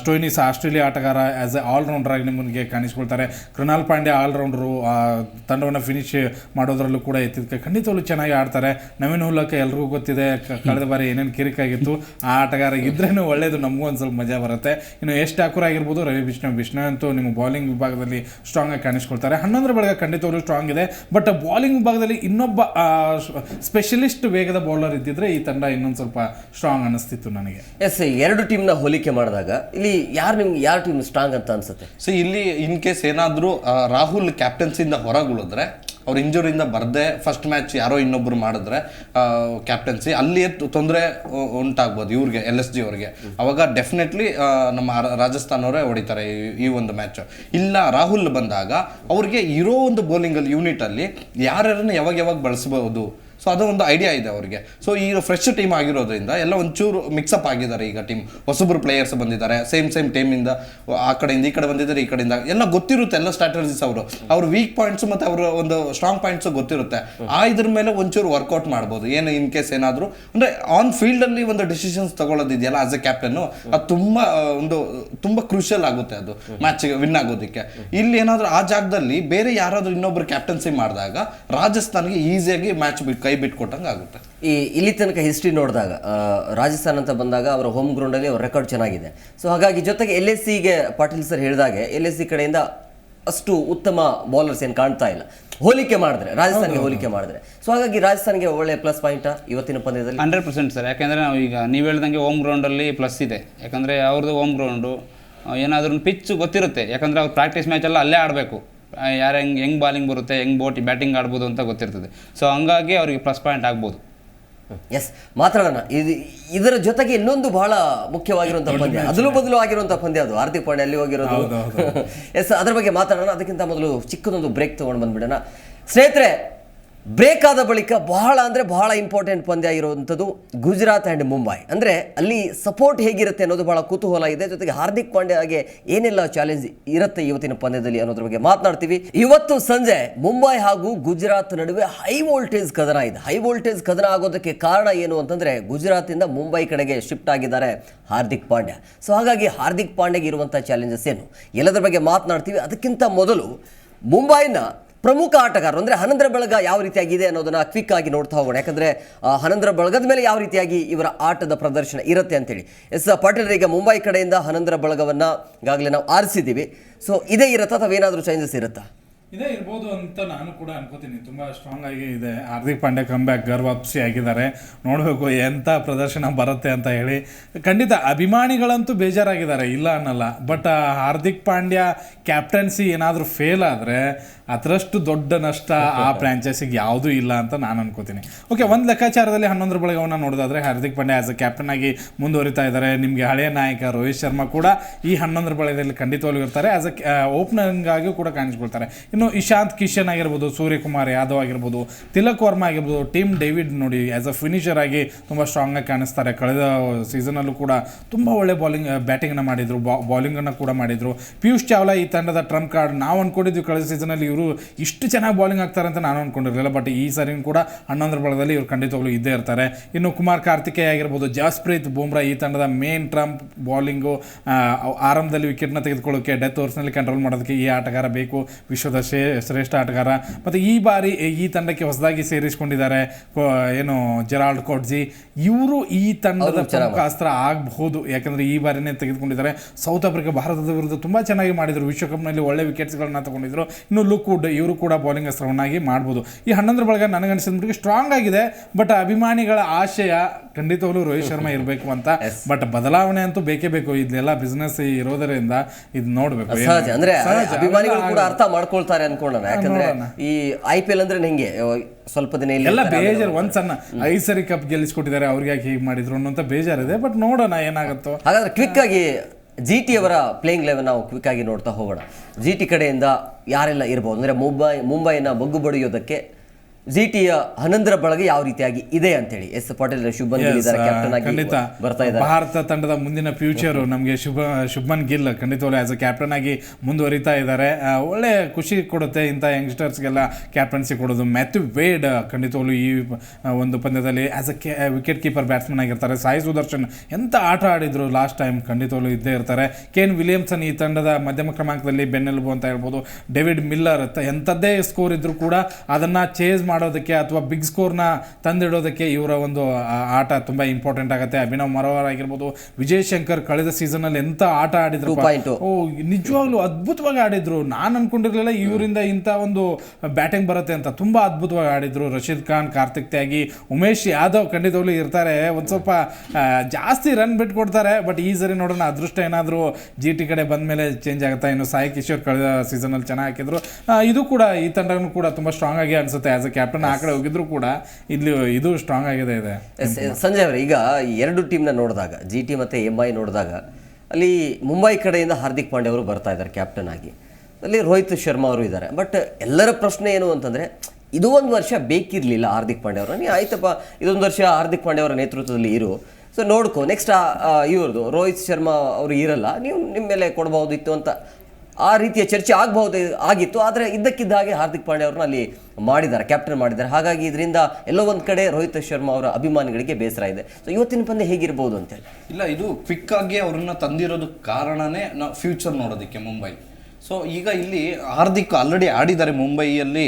ಸ್ಟೋನಿಸ್ ಆಸ್ಟ್ರೇಲಿಯಾ ಆಟಗಾರ ಆ್ಯಸ್ ಎ ಆಲ್ರೌಂಡರ್ ಆಗಿ ನಿಮಗೆ ಕಾಣಿಸ್ಕೊಳ್ತಾರೆ. ಕೃಣಾಲ್ ಪಾಂಡೆ ಆಲ್ರೌಂಡರು ತಂಡವನ್ನು ಫಿನಿಶ್ ಮಾಡೋದ್ರಲ್ಲೂ ಕೂಡ ಎತ್ತಿದ್ದಕ್ಕೆ ಖಂಡಿತವಾಗ್ಲೂ ಚೆನ್ನಾಗಿ ಆಡ್ತಾರೆ. ನವೀನ್ ಹುಲ್ಲಕ್ಕೆ ಎಲ್ರಿಗೂ ಗೊತ್ತಿದೆ ಕಳೆದ ಬಾರಿ ಏನೇನು ಕಿರಿಕಾಗಿತ್ತು. ಆ ಆಟಗಾರ ಇದ್ರೇನು ಒಳ್ಳೇದು ನಮಗೂ ಒಂದು ಸ್ವಲ್ಪ ಮಜಾ ಬರುತ್ತೆ. ಇನ್ನು ಎಷ್ಟು ಠಾಕೂರ್ ಆಗಿರ್ಬೋದು ರವಿ ಬಿಷ್ಣು ಬಿಷ್ಣು ಅಂತೂ ನಿಮ್ಮ ಬೌಲಿಂಗ್ ವಿಭಾಗದಲ್ಲಿ ಸ್ಟ್ರಾಂಗ್ ಆಗಿ ಕಾಣಿಸ್ಕೊಳ್ತಾರೆ. ಹನ್ನೊಂದರ ಬಳಗ ಖಂಡಿತವಾಗ್ಲೂ ಸ್ಟ್ರಾಂಗ್ ಇದೆ. ಬಟ್ ಬೌಲಿಂಗ್ ವಿಭಾಗದಲ್ಲಿ ಇನ್ನೊಬ್ಬ ಸ್ಪೆಷಲಿಸ್ಟ್ ವೇಗದ ಬೌಲರ್ ಇದ್ದಿದ್ರೆ ಈ ತಂಡ ಇನ್ನೊಂದು ಸ್ವಲ್ಪ ಸ್ಟ್ರಾಂಗ್ ಅನಿಸ್ತಿತ್ತು ನನಗೆ. ಎಸ್ ಎರಡು ಟೀಮ್ನ ಹೋಲಿಕೆ ಮಾಡಿದಾಗ ಇಲ್ಲಿ ಯಾರು ನಿಮ್ಗೆ ಯಾರು ಟೀಮ್ ಸ್ಟ್ರಾಂಗ್ ಅಂತ ಅನ್ಸುತ್ತೆ? ಸೊ ಇಲ್ಲಿ ಇನ್ ಕೇಸ್ ಏನಾದರೂ ರಾಹುಲ್ ಕ್ಯಾಪ್ಟನ್ಸಿಯಿಂದ ಹೊರಗುಳಿದ್ರೆ ಅವ್ರು ಇಂಜುರಿಯಿಂದ ಬರದೆ ಫಸ್ಟ್ ಮ್ಯಾಚ್ ಯಾರೋ ಇನ್ನೊಬ್ರು ಮಾಡಿದ್ರೆ ಕ್ಯಾಪ್ಟನ್ಸಿ ಅಲ್ಲಿ ತೊಂದರೆ ಉಂಟಾಗ್ಬೋದು ಇವ್ರಿಗೆ ಎಲ್ ಎಸ್ ಜಿ ಅವ್ರಿಗೆ. ಅವಾಗ ಡೆಫಿನೆಟ್ಲಿ ನಮ್ಮ ರಾಜಸ್ಥಾನವರೇ ಹೊಡಿತಾರೆ ಈ- ಈ ಒಂದು ಮ್ಯಾಚ್ ಇಲ್ಲ, ರಾಹುಲ್ ಬಂದಾಗ ಅವ್ರಿಗೆ ಇರೋ ಒಂದು ಬೌಲಿಂಗಲ್ಲಿ ಯೂನಿಟಲ್ಲಿ ಯಾರ್ಯಾರನ್ನು ಯಾವಾಗ ಯಾವಾಗ ಬಳಸ್ಬೋದು? ಸೊ ಅದು ಒಂದು ಐಡಿಯಾ ಇದೆ ಅವರಿಗೆ. ಸೊ ಈ ಫ್ರೆಶ್ ಟೀಮ್ ಆಗಿರೋದ್ರಿಂದ ಎಲ್ಲ ಒಂಚೂರು ಮಿಕ್ಸಪ್ ಆಗಿದ್ದಾರೆ ಈಗ ಟೀಮ್ ಹೊಸಬ್ರು ಪ್ಲೇಯರ್ಸ್ ಬಂದಿದ್ದಾರೆ. ಸೇಮ್ ಸೇಮ್ ಟೀಮಿಂದ ಆ ಕಡೆಯಿಂದ ಈ ಕಡೆ ಬಂದಿದ್ದಾರೆ, ಈ ಕಡೆಯಿಂದ. ಎಲ್ಲ ಗೊತ್ತಿರುತ್ತೆ ಎಲ್ಲ ಸ್ಟ್ರಾಟಜಿಸ್ ಅವರು. ಅವ್ರ ವೀಕ್ ಪಾಯಿಂಟ್ಸ್ ಮತ್ತೆ ಅವರ ಒಂದು ಸ್ಟ್ರಾಂಗ್ ಪಾಯಿಂಟ್ಸ್ ಗೊತ್ತಿರುತ್ತೆ. ಆ ಇದ್ರ ಮೇಲೆ ಒಂಚೂರು ವರ್ಕೌಟ್ ಮಾಡ್ಬೋದು. ಏನು ಇನ್ ಕೇಸ್ ಏನಾದರೂ. ಅಂದ್ರೆ ಆನ್ ಫೀಲ್ಡ್ ಅಲ್ಲಿ ಒಂದು ಡಿಸಿಷನ್ಸ್ ತಗೊಳ್ಳೋದಿದೆಯಲ್ಲ ಆಸ್ ಎ ಕ್ಯಾಪ್ಟನ್ ಅದು ತುಂಬಾ ಒಂದು ತುಂಬಾ ಕ್ರೂಷಿಯಲ್ ಆಗುತ್ತೆ ಅದು ಮ್ಯಾಚ್ ವಿನ್ ಆಗೋದಕ್ಕೆ. ಇಲ್ಲಿ ಏನಾದರೂ ಆ ಜಾಗದಲ್ಲಿ ಬೇರೆ ಯಾರಾದ್ರೂ ಇನ್ನೊಬ್ರು ಕ್ಯಾಪ್ಟನ್ಸಿ ಮಾಡಿದಾಗ ರಾಜಸ್ಥಾನ್ಗೆ ಈಸಿಯಾಗಿ ಮ್ಯಾಚ್ ಕೈ ಬಿಟ್ಕೊಟ್ಟಂಗೆ ಆಗುತ್ತೆ ಈ ಇಲ್ಲಿ ತನಕ ಹಿಸ್ಟ್ರಿ ನೋಡಿದಾಗ ರಾಜಸ್ಥಾನ್ ಅಂತ ಬಂದಾಗ ಅವರ ಹೋಮ್ ಗ್ರೌಂಡಲ್ಲಿ ಅವ್ರ ರೆಕಾರ್ಡ್ ಚೆನ್ನಾಗಿದೆ. ಸೊ ಹಾಗಾಗಿ ಜೊತೆಗೆ ಎಲ್ ಎಸ್ ಸಿಗೆ ಪಾಟೀಲ್ ಸರ್ ಹೇಳಿದಾಗೆ ಎಲ್ ಎಸ್ ಸಿ ಕಡೆಯಿಂದ ಅಷ್ಟು ಉತ್ತಮ ಬೌಲರ್ಸ್ ಏನು ಕಾಣ್ತಾ ಇಲ್ಲ. ಹೋಲಿಕೆ ಮಾಡಿದ್ರೆ ರಾಜಸ್ಥಾನ್ಗೆ ಹೋಲಿಕೆ ಮಾಡಿದ್ರೆ. ಸೊ ಹಾಗಾಗಿ ರಾಜಸ್ಥಾನ್ಗೆ ಒಳ್ಳೆ ಪ್ಲಸ್ ಪಾಯಿಂಟ್ ಇವತ್ತಿನ ಪಂದ್ಯದಲ್ಲಿ? ಹಂಡ್ರೆಡ್ ಪರ್ಸೆಂಟ್ ಸರ್ ಯಾಕೆಂದರೆ ನಾವು ಈಗ ನೀವು ಹೇಳ್ದಂಗೆ ಹೋಮ್ ಗ್ರೌಂಡಲ್ಲಿ ಪ್ಲಸ್ ಇದೆ. ಯಾಕಂದರೆ ಅವ್ರದ್ದು ಹೋಮ್ ಗ್ರೌಂಡು ಏನಾದ್ರೂ ಪಿಚ್ ಗೊತ್ತಿರುತ್ತೆ. ಯಾಕಂದರೆ ಅವ್ರು ಪ್ರಾಕ್ಟೀಸ್ ಮ್ಯಾಚೆಲ್ಲ ಅಲ್ಲೇ ಆಡಬೇಕು. ಯಾರು ಹೆಂಗೆ ಹೆಂಗೆ ಬಾಲಿಂಗ್ ಬರುತ್ತೆ ಹೆಂಗೆ ಬೋಟಿ ಬ್ಯಾಟಿಂಗ್ ಆಡ್ಬೋದು ಅಂತ ಗೊತ್ತಿರ್ತದೆ. ಸೊ ಹಂಗಾಗಿ ಅವರಿಗೆ ಪ್ಲಸ್ ಪಾಯಿಂಟ್ ಆಗ್ಬೋದು. ಎಸ್ ಮಾತಾಡೋಣ. ಇದು ಇದರ ಜೊತೆಗೆ ಇನ್ನೊಂದು ಬಹಳ ಮುಖ್ಯವಾಗಿರುವಂತಹ ಪಂದ್ಯ. ಅದಲು ಬದಲು ಆಗಿರುವಂತಹ ಪಂದ್ಯ ಅದು. ಹಾರ್ದಿಕ್ ಪಾಂಡ್ಯ ಅಲ್ಲಿ ಹೋಗಿರೋದು? ಎಸ್ ಅದ್ರ ಬಗ್ಗೆ ಮಾತಾಡೋಣ. ಅದಕ್ಕಿಂತ ಮೊದಲು ಚಿಕ್ಕದೊಂದು ಬ್ರೇಕ್ ತಗೊಂಡು ಬಂದ್ಬಿಡೋಣ. ಸ್ನೇಹಿತರೆ ಬ್ರೇಕ್ ಆದ ಬಳಿಕ ಬಹಳ ಅಂದರೆ ಬಹಳ ಇಂಪಾರ್ಟೆಂಟ್ ಪಂದ್ಯ ಇರುವಂಥದ್ದು ಗುಜರಾತ್ ಆ್ಯಂಡ್ ಮುಂಬೈ. ಅಂದರೆ ಅಲ್ಲಿ ಸಪೋರ್ಟ್ ಹೇಗಿರುತ್ತೆ ಅನ್ನೋದು ಬಹಳ ಕುತೂಹಲ ಇದೆ. ಜೊತೆಗೆ ಹಾರ್ದಿಕ್ ಪಾಂಡ್ಯಗೆ ಏನೆಲ್ಲ ಚಾಲೆಂಜ್ ಇರುತ್ತೆ ಇವತ್ತಿನ ಪಂದ್ಯದಲ್ಲಿ ಅನ್ನೋದ್ರ ಬಗ್ಗೆ ಮಾತನಾಡ್ತೀವಿ. ಇವತ್ತು ಸಂಜೆ ಮುಂಬೈ ಹಾಗೂ ಗುಜರಾತ್ ನಡುವೆ ಹೈ ವೋಲ್ಟೇಜ್ ಕದನ ಇದೆ. ಹೈ ವೋಲ್ಟೇಜ್ ಕದನ ಆಗೋದಕ್ಕೆ ಕಾರಣ ಏನು ಅಂತಂದರೆ ಗುಜರಾತಿಂದ ಮುಂಬೈ ಕಡೆಗೆ ಶಿಫ್ಟ್ ಆಗಿದ್ದಾರೆ ಹಾರ್ದಿಕ್ ಪಾಂಡ್ಯ. ಸೊ ಹಾಗಾಗಿ ಹಾರ್ದಿಕ್ ಪಾಂಡ್ಯಗೆ ಇರುವಂಥ ಚಾಲೆಂಜಸ್ ಏನು? ಎಲ್ಲದರ ಬಗ್ಗೆ ಮಾತನಾಡ್ತೀವಿ. ಅದಕ್ಕಿಂತ ಮೊದಲು ಮುಂಬೈನ ಪ್ರಮುಖ ಆಟಗಾರರು, ಅಂದರೆ ಹನಂದ್ರ ಬಳಗ ಯಾವ ರೀತಿಯಾಗಿದೆ ಅನ್ನೋದನ್ನು ಕ್ವಿಕ್ ಆಗಿ ನೋಡ್ತಾ ಹೋಗೋಣ. ಯಾಕಂದರೆ ಹನಂದ್ರ ಬಳಗದ ಮೇಲೆ ಯಾವ ರೀತಿಯಾಗಿ ಇವರ ಆಟದ ಪ್ರದರ್ಶನ ಇರುತ್ತೆ ಅಂತೇಳಿ. ಎಸ್, ಪಾಟೀಲ್ ಈಗ ಮುಂಬೈ ಕಡೆಯಿಂದ ಹನಂದ್ರ ಬಳಗವನ್ನ ಈಗಾಗಲೇ ನಾವು ಆರಿಸಿದ್ದೀವಿ. ಸೊ ಇದೇ ಇರುತ್ತಾ ಅಥವಾ ಏನಾದರೂ ಚೇಂಜಸ್ ಇರುತ್ತಾ? ಇದೇ ಇರ್ಬೋದು ಅಂತ ನಾನು ಕೂಡ ಅನ್ಕೋತೀನಿ. ತುಂಬ ಸ್ಟ್ರಾಂಗ್ ಆಗಿ ಇದೆ. ಹಾರ್ದಿಕ್ ಪಾಂಡ್ಯ ಕಂಬ್ಯಾಕ್ ಗರ್ವಾಪ್ಸಿ ಆಗಿದ್ದಾರೆ. ನೋಡಬೇಕು ಎಂಥ ಪ್ರದರ್ಶನ ಬರುತ್ತೆ ಅಂತ ಹೇಳಿ. ಖಂಡಿತ ಅಭಿಮಾನಿಗಳಂತೂ ಬೇಜಾರಾಗಿದ್ದಾರೆ. ಇಲ್ಲ ಅನ್ನಲ್ಲ. ಬಟ್ ಹಾರ್ದಿಕ್ ಪಾಂಡ್ಯ ಕ್ಯಾಪ್ಟನ್ಸಿ ಏನಾದರೂ ಫೇಲ್ ಆದರೆ ಅದರಷ್ಟು ದೊಡ್ಡ ನಷ್ಟ ಆ ಫ್ರಾಂಚೈಸಿಗೆ ಯಾವುದೂ ಇಲ್ಲ ಅಂತ ನಾನು ಅನ್ಕೋತೀನಿ. ಓಕೆ ಒಂದು ಲೆಕ್ಕಾಚಾರದಲ್ಲಿ ಹನ್ನೊಂದರ ಬಳಗವನ್ನು ನೋಡೋದಾದ್ರೆ Hardik Pandya as a captain ಆಗಿ ಮುಂದುವರಿತಾ ಇದ್ದಾರೆ. ನಿಮಗೆ ಹಳೆಯ ನಾಯಕ ರೋಹಿತ್ ಶರ್ಮಾ ಕೂಡ ಈ ಹನ್ನೊಂದರ ಬಳಗದಲ್ಲಿ ಖಂಡಿತವಾಗ್ಲೂ ಇರ್ತಾರೆ. ಆಸ್ ಅ ಓಪನಿಂಗ್ ಆಗಿಯೂ ಕೂಡ ಕಾಣಿಸ್ಕೊಳ್ತಾರೆ. ಇನ್ನು ಇಶಾಂತ್ ಕಿಶನ್ ಆಗಿರ್ಬೋದು, ಸೂರ್ಯಕುಮಾರ್ ಯಾದವ್ ಆಗಿರ್ಬೋದು, ತಿಲಕ್ ವರ್ಮಾ ಆಗಿರ್ಬೋದು ಟೀಮ್ ಡೇವಿಡ್ ನೋಡಿ ಆ್ಯಸ್ ಅ ಫಿನಿಷರ್ ಆಗಿ ತುಂಬ ಸ್ಟ್ರಾಂಗ್ ಆಗಿ ಕಾಣಿಸ್ತಾರೆ. ಕಳೆದ ಸೀಸನಲ್ಲೂ ಕೂಡ ತುಂಬ ಒಳ್ಳೆ ಬಾಲಿಂಗ್ ಬ್ಯಾಟಿಂಗ್ನ ಬಾ ಬಾಲಿಂಗನ್ನು ಕೂಡ ಮಾಡಿದರು. ಪಿಯೂಷ್ ಚಾವ್ಲಾ ಈ ತಂಡದ ಟ್ರಂಪ್ ಕಾರ್ಡ್ ನಾವು ಅಂದ್ಕೊಂಡಿದ್ವಿ ಕಳೆದ ಸೀಸನಲ್ಲಿ ಇವರು ಇಷ್ಟು ಚೆನ್ನಾಗಿ ಬಾಲಿಂಗ್ ಆಗ್ತಾರೆ ಅಂತ ನಾನು ಅಂದ್ಕೊಂಡಿರಲಿಲ್ಲ ಬಟ್ ಈ ಸರಿನೂ ಕೂಡ ಹನ್ನೊಂದರ ಬಳದಲ್ಲಿ ಇವರು ಖಂಡಿತವಾಗ್ಲೂ ಇದ್ದೇ ಇರ್ತಾರೆ. ಇನ್ನು ಕುಮಾರ್ ಕಾರ್ತಿಕೇಯ ಆಗಿರ್ಬೋದು, ಜಾಸ್ಪ್ರೀತ್ ಬೂಮ್ರಾ ಈ ತಂಡದ ಮೇನ್ ಟ್ರಂಪ್ ಬಾಲಿಂಗು ಆರಂಭದಲ್ಲಿ ವಿಕೆಟ್ನ ತೆಗೆದುಕೊಳ್ಳೋಕೆ ಡೆತ್ ಓವರ್ಸ್ನಲ್ಲಿ ಕಂಟ್ರೋಲ್ ಮಾಡೋದಕ್ಕೆ ಈ ಆಟಗಾರ ಬೇಕು. ವಿಶ್ವದ ಶ್ರೇ ಶ್ರೇಷ್ಠ ಆಟಗಾರ. ಮತ್ತು ಈ ಬಾರಿ ಈ ತಂಡಕ್ಕೆ ಹೊಸದಾಗಿ ಸೇರಿಸಿಕೊಂಡಿದ್ದಾರೆ ಏನು ಜೆರಾಲ್ಡ್ ಕೋಟ್ಜಿ ಇವರು ಈ ತಂಡದ ಪ್ರಮುಖ ಅಸ್ತ್ರ ಆಗಬಹುದು. ಯಾಕಂದ್ರೆ ಈ ಬಾರಿನೇ ತೆಗೆದುಕೊಂಡಿದ್ದಾರೆ. ಸೌತ್ ಆಫ್ರಿಕಾ ಭಾರತದ ವಿರುದ್ಧ ತುಂಬಾ ಚೆನ್ನಾಗಿ ಮಾಡಿದ್ರು. ವಿಶ್ವಕಪ್ನಲ್ಲಿ ಒಳ್ಳೆ ವಿಕೆಟ್ಸ್ಗಳನ್ನ ತಗೊಂಡಿದ್ರು. ಇನ್ನು ಲುಕ್ ವುಡ್ ಇವರು ಕೂಡ ಬೌಲಿಂಗ್ ಅಸ್ತ್ರವನ್ನಾಗಿ ಮಾಡ್ಬೋದು. ಈ ಹನ್ನೊಂದರ ಬಳಗ ನನಗನ್ಸಿದ ಮಟ್ಟಿಗೆ ಸ್ಟ್ರಾಂಗ್ ಆಗಿದೆ. ಬಟ್ ಅಭಿಮಾನಿಗಳ ಆಶಯ ಖಂಡಿತವಾಗ್ಲೂ ರೋಹಿತ್ ಶರ್ಮಾ ಇರಬೇಕು ಅಂತ. ಬಟ್ ಬದಲಾವಣೆ ಅಂತೂ ಬೇಕೇ ಬೇಕು. ಇದೆಲ್ಲ ಬಿಸ್ನೆಸ್ ಇರೋದರಿಂದ ಇದು ನೋಡ್ಬೇಕು. ಸಹಜ. ಅಂದ್ರೆ ಅಭಿಮಾನಿಗಳು ಕೂಡ ಅರ್ಥ ಮಾಡ್ಕೊಳ್ತಾರೆ ಅನ್ಕೊಳ್ಳೋಣ. ಯಾಕಂದ್ರೆ ಈ ಐ ಪಿ ಎಲ್ ಅಂದ್ರೆ ನಿಂಗೆ ಸ್ವಲ್ಪ ದಿನ ಇಲ್ಲಿ ಎಲ್ಲ ಬೇಜಾರು. ಒಂದ್ ಸಣ್ಣ ಐದು ಸರಿ ಕಪ್ ಗೆಲ್ಲಿಸ್ಕೊಟ್ಟಿದ್ದಾರೆ. ಅವ್ರಿಗೆ ಯಾಕೆ ಹೀಗೆ ಮಾಡಿದ್ರು ಅನ್ನೋಂಥ ಬೇಜಾರಿದೆ. ಬಟ್ ನೋಡೋಣ ಏನಾಗುತ್ತೋ. ಹಾಗಾದ್ರೆ ಕ್ವಿಕ್ ಆಗಿ ಜಿ ಟಿ ಅವರ ಪ್ಲೇಯಿಂಗ್ ಲೆವೆನ್ ನಾವು ಕ್ವಿಕ್ ಆಗಿ ನೋಡ್ತಾ ಹೋಗೋಣ. ಜಿ ಟಿ ಕಡೆಯಿಂದ ಯಾರೆಲ್ಲ ಇರ್ಬೋದು? ಅಂದ್ರೆ ಮುಂಬೈ ಮುಂಬೈನ ಬಗ್ಗು ಬಡಿಯೋದಕ್ಕೆ ಜಿ ಟಿಯ ಹನ್ನೊಂದರ ಬಳಗ ಯಾವ ರೀತಿಯಾಗಿ ಇದೆ ಅಂತ ಹೇಳಿ ಎಸ್ ಪಾಟೀಲ್ ಶುಭನ್ ಗಿಲ್ ಇದ್ದಾರೆ ಕ್ಯಾಪ್ಟನ್ ಆಗಿ ಖಂಡಿತ. ಬರ್ತಾ ಇದ್ದಾರೆ. ಭಾರತ ತಂಡದ ಮುಂದಿನ ಫ್ಯೂಚರ್ ನಮಗೆ ಶುಭ ಶುಭನ್ ಗಿಲ್ ಖಂಡಿತವಾಗ್ಲೂ ಆಸ್ ಅ ಕ್ಯಾಪ್ಟನ್ ಆಗಿ ಮುಂದುವರಿತಾ ಇದ್ದಾರೆ. ಆ, ಒಳ್ಳೆ ಖುಷಿ ಕೊಡುತ್ತೆ ಇಂಥ ಯಂಗ್ಸ್ಟರ್ಸ್ಗೆಲ್ಲ ಕ್ಯಾಪ್ಟನ್ಸಿ ಕೊಡೋದು. ಮ್ಯಾಥ್ಯೂ ವೇಡ್ ಖಂಡಿತವಾಗ್ಲೂ ಈ ಆ, ಒಂದು ಪಂದ್ಯದಲ್ಲಿ as a wicket keeper batsman ಆಗಿರ್ತಾರೆ. ಸಾಯಿ ಸುದರ್ಶನ್ ಎಂತ ಆಟ ಆಡಿದ್ರು ಲಾಸ್ಟ್ ಟೈಮ್ ಖಂಡಿತವಾಗ್ಲೂ ಇದ್ದೇ ಇರ್ತಾರೆ. ಕೇನ್ ವಿಲಿಯಮ್ಸನ್ ಈ ತಂಡದ ಮಧ್ಯಮ ಕ್ರಮಾಂಕದಲ್ಲಿ ಬೆನ್ನೆಲುಬು ಅಂತ ಹೇಳ್ಬೋದು. ಡೇವಿಡ್ ಮಿಲ್ಲರ್ ಎಂಥದ್ದೇ ಸ್ಕೋರ್ ಇದ್ರೂ ಕೂಡ ಅದನ್ನ ಚೇಸ್ ಮಾಡೋದಕ್ಕೆ ಅಥವಾ ಬಿಗ್ ಸ್ಕೋರ್ನ ತಂದಿಡೋದಕ್ಕೆ ಇವರ ಒಂದು ಆಟ ತುಂಬಾ ಇಂಪಾರ್ಟೆಂಟ್ ಆಗುತ್ತೆ. ಅಭಿನವ್ ಮರವರ್ ಆಗಿರ್ಬೋದು ವಿಜಯ್ ಶಂಕರ್ ಕಳೆದ ಸೀಸನ್ ಅಲ್ಲಿ ಎಂತ ಆಟ ಆಡಿದ್ರು ಓ ನಿಜವಾಗ್ಲೂ ಅದ್ಭುತವಾಗಿ ಆಡಿದ್ರು. ನಾನು ಅನ್ಕೊಂಡಿರ್ಲಿಲ್ಲ ಇವರಿಂದ ಇಂಥ ಒಂದು ಬ್ಯಾಟಿಂಗ್ ಬರುತ್ತೆ ಅಂತ. ತುಂಬಾ ಅದ್ಭುತವಾಗಿ ಆಡಿದ್ರು. ರಶೀದ್ ಖಾನ್ ಕಾರ್ತಿಕ್ ತ್ಯಾಗಿ ಉಮೇಶ್ ಯಾದವ್ ಖಂಡಿತವಾಗ್ಲೂ ಇರ್ತಾರೆ. ಒಂದು ಸ್ವಲ್ಪ ಜಾಸ್ತಿ ರನ್ ಬಿಟ್ಕೊಡ್ತಾರೆ. ಬಟ್ ಈ ಸರಿ ನೋಡೋಣ ಅದೃಷ್ಟ ಏನಾದರೂ ಜಿ ಟಿ ಕಡೆ ಬಂದ ಮೇಲೆ ಚೇಂಜ್ ಆಗುತ್ತಾ? ಇನ್ನು ಸಾಯಿ ಕಿಶೋರ್ ಕಳೆದ ಸೀಸನಲ್ಲಿ ಚೆನ್ನಾಗಿ ಹಾಕಿದ್ರು. ಇದು ಕೂಡ ಈ ತಂಡನೂ ಕೂಡ ತುಂಬಾ ಸ್ಟ್ರಾಂಗ್ ಆಗಿ ಅನ್ಸುತ್ತೆ ಆಸ್ ಅ ಕ್ಯಾಪ್ಟನ್ ಆ ಕಡೆ ಹೋಗಿದ್ರು ಕೂಡ ಇಲ್ಲಿ ಇದು ಸ್ಟ್ರಾಂಗ್ ಆಗಿದೆ ಇದೆ. ಸಂಜಯ್ ಅವರೇ, ಈಗ ಎರಡು ಟೀಮ್ನ ನೋಡಿದಾಗ ಜಿ ಟಿ ಮತ್ತು ಎಂ ಐ ನೋಡಿದಾಗ, ಅಲ್ಲಿ ಮುಂಬೈ ಕಡೆಯಿಂದ ಹಾರ್ದಿಕ್ ಪಾಂಡೆ ಅವರು ಬರ್ತಾ ಇದ್ದಾರೆ ಕ್ಯಾಪ್ಟನ್ ಆಗಿ. ಅಲ್ಲಿ ರೋಹಿತ್ ಶರ್ಮಾ ಅವರು ಇದ್ದಾರೆ. ಬಟ್ ಎಲ್ಲರ ಪ್ರಶ್ನೆ ಏನು ಅಂತಂದರೆ, ಇದು ಒಂದು ವರ್ಷ ಬೇಕಿರಲಿಲ್ಲ ಹಾರ್ದಿಕ್ ಪಾಂಡೆ ಅವರು ನೀವು ಆಯ್ತಪ್ಪ, ಇದೊಂದು ವರ್ಷ ಹಾರ್ದಿಕ್ ಪಾಂಡೆ ಅವರ ನೇತೃತ್ವದಲ್ಲಿ ಇರು. ಸೊ ನೋಡ್ಕೊ ನೆಕ್ಸ್ಟ್ ಇವ್ರದ್ದು ರೋಹಿತ್ ಶರ್ಮಾ ಅವರು ಇರಲ್ಲ, ನೀವು ನಿಮ್ಮ ಮೇಲೆ ಕೊಡಬಹುದಿತ್ತು ಅಂತ ಆ ರೀತಿಯ ಚರ್ಚೆ ಆಗಬಹುದು ಆಗಿತ್ತು, ಆದರೆ ಇದ್ದಕ್ಕಿದ್ದ ಹಾಗೆ ಹಾರ್ದಿಕ್ ಪಾಂಡೆ ಅವ್ರನ್ನ ಅಲ್ಲಿ ಮಾಡಿದ್ದಾರೆ ಕ್ಯಾಪ್ಟನ್ ಮಾಡಿದ್ದಾರೆ. ಹಾಗಾಗಿ ಇದರಿಂದ ಎಲ್ಲೋ ಒಂದು ಕಡೆ ರೋಹಿತ್ ಶರ್ಮಾ ಅವರ ಅಭಿಮಾನಿಗಳಿಗೆ ಬೇಸರ ಇದೆ. ಸೊ ಇವತ್ತಿನ ಪಂದ್ಯ ಹೇಗಿರ್ಬೋದು ಅಂತೇಳಿ? ಇಲ್ಲ, ಇದು ಕ್ವಿಕ್ ಆಗಿ ಅವ್ರನ್ನ ತಂದಿರೋದು ಕಾರಣನೇ ನಾವು ಫ್ಯೂಚರ್ ನೋಡೋದಕ್ಕೆ ಮುಂಬೈ. ಸೊ ಈಗ ಇಲ್ಲಿ ಹಾರ್ದಿಕ್ ಆಲ್ರೆಡಿ ಆಡಿದ್ದಾರೆ ಮುಂಬೈಯಲ್ಲಿ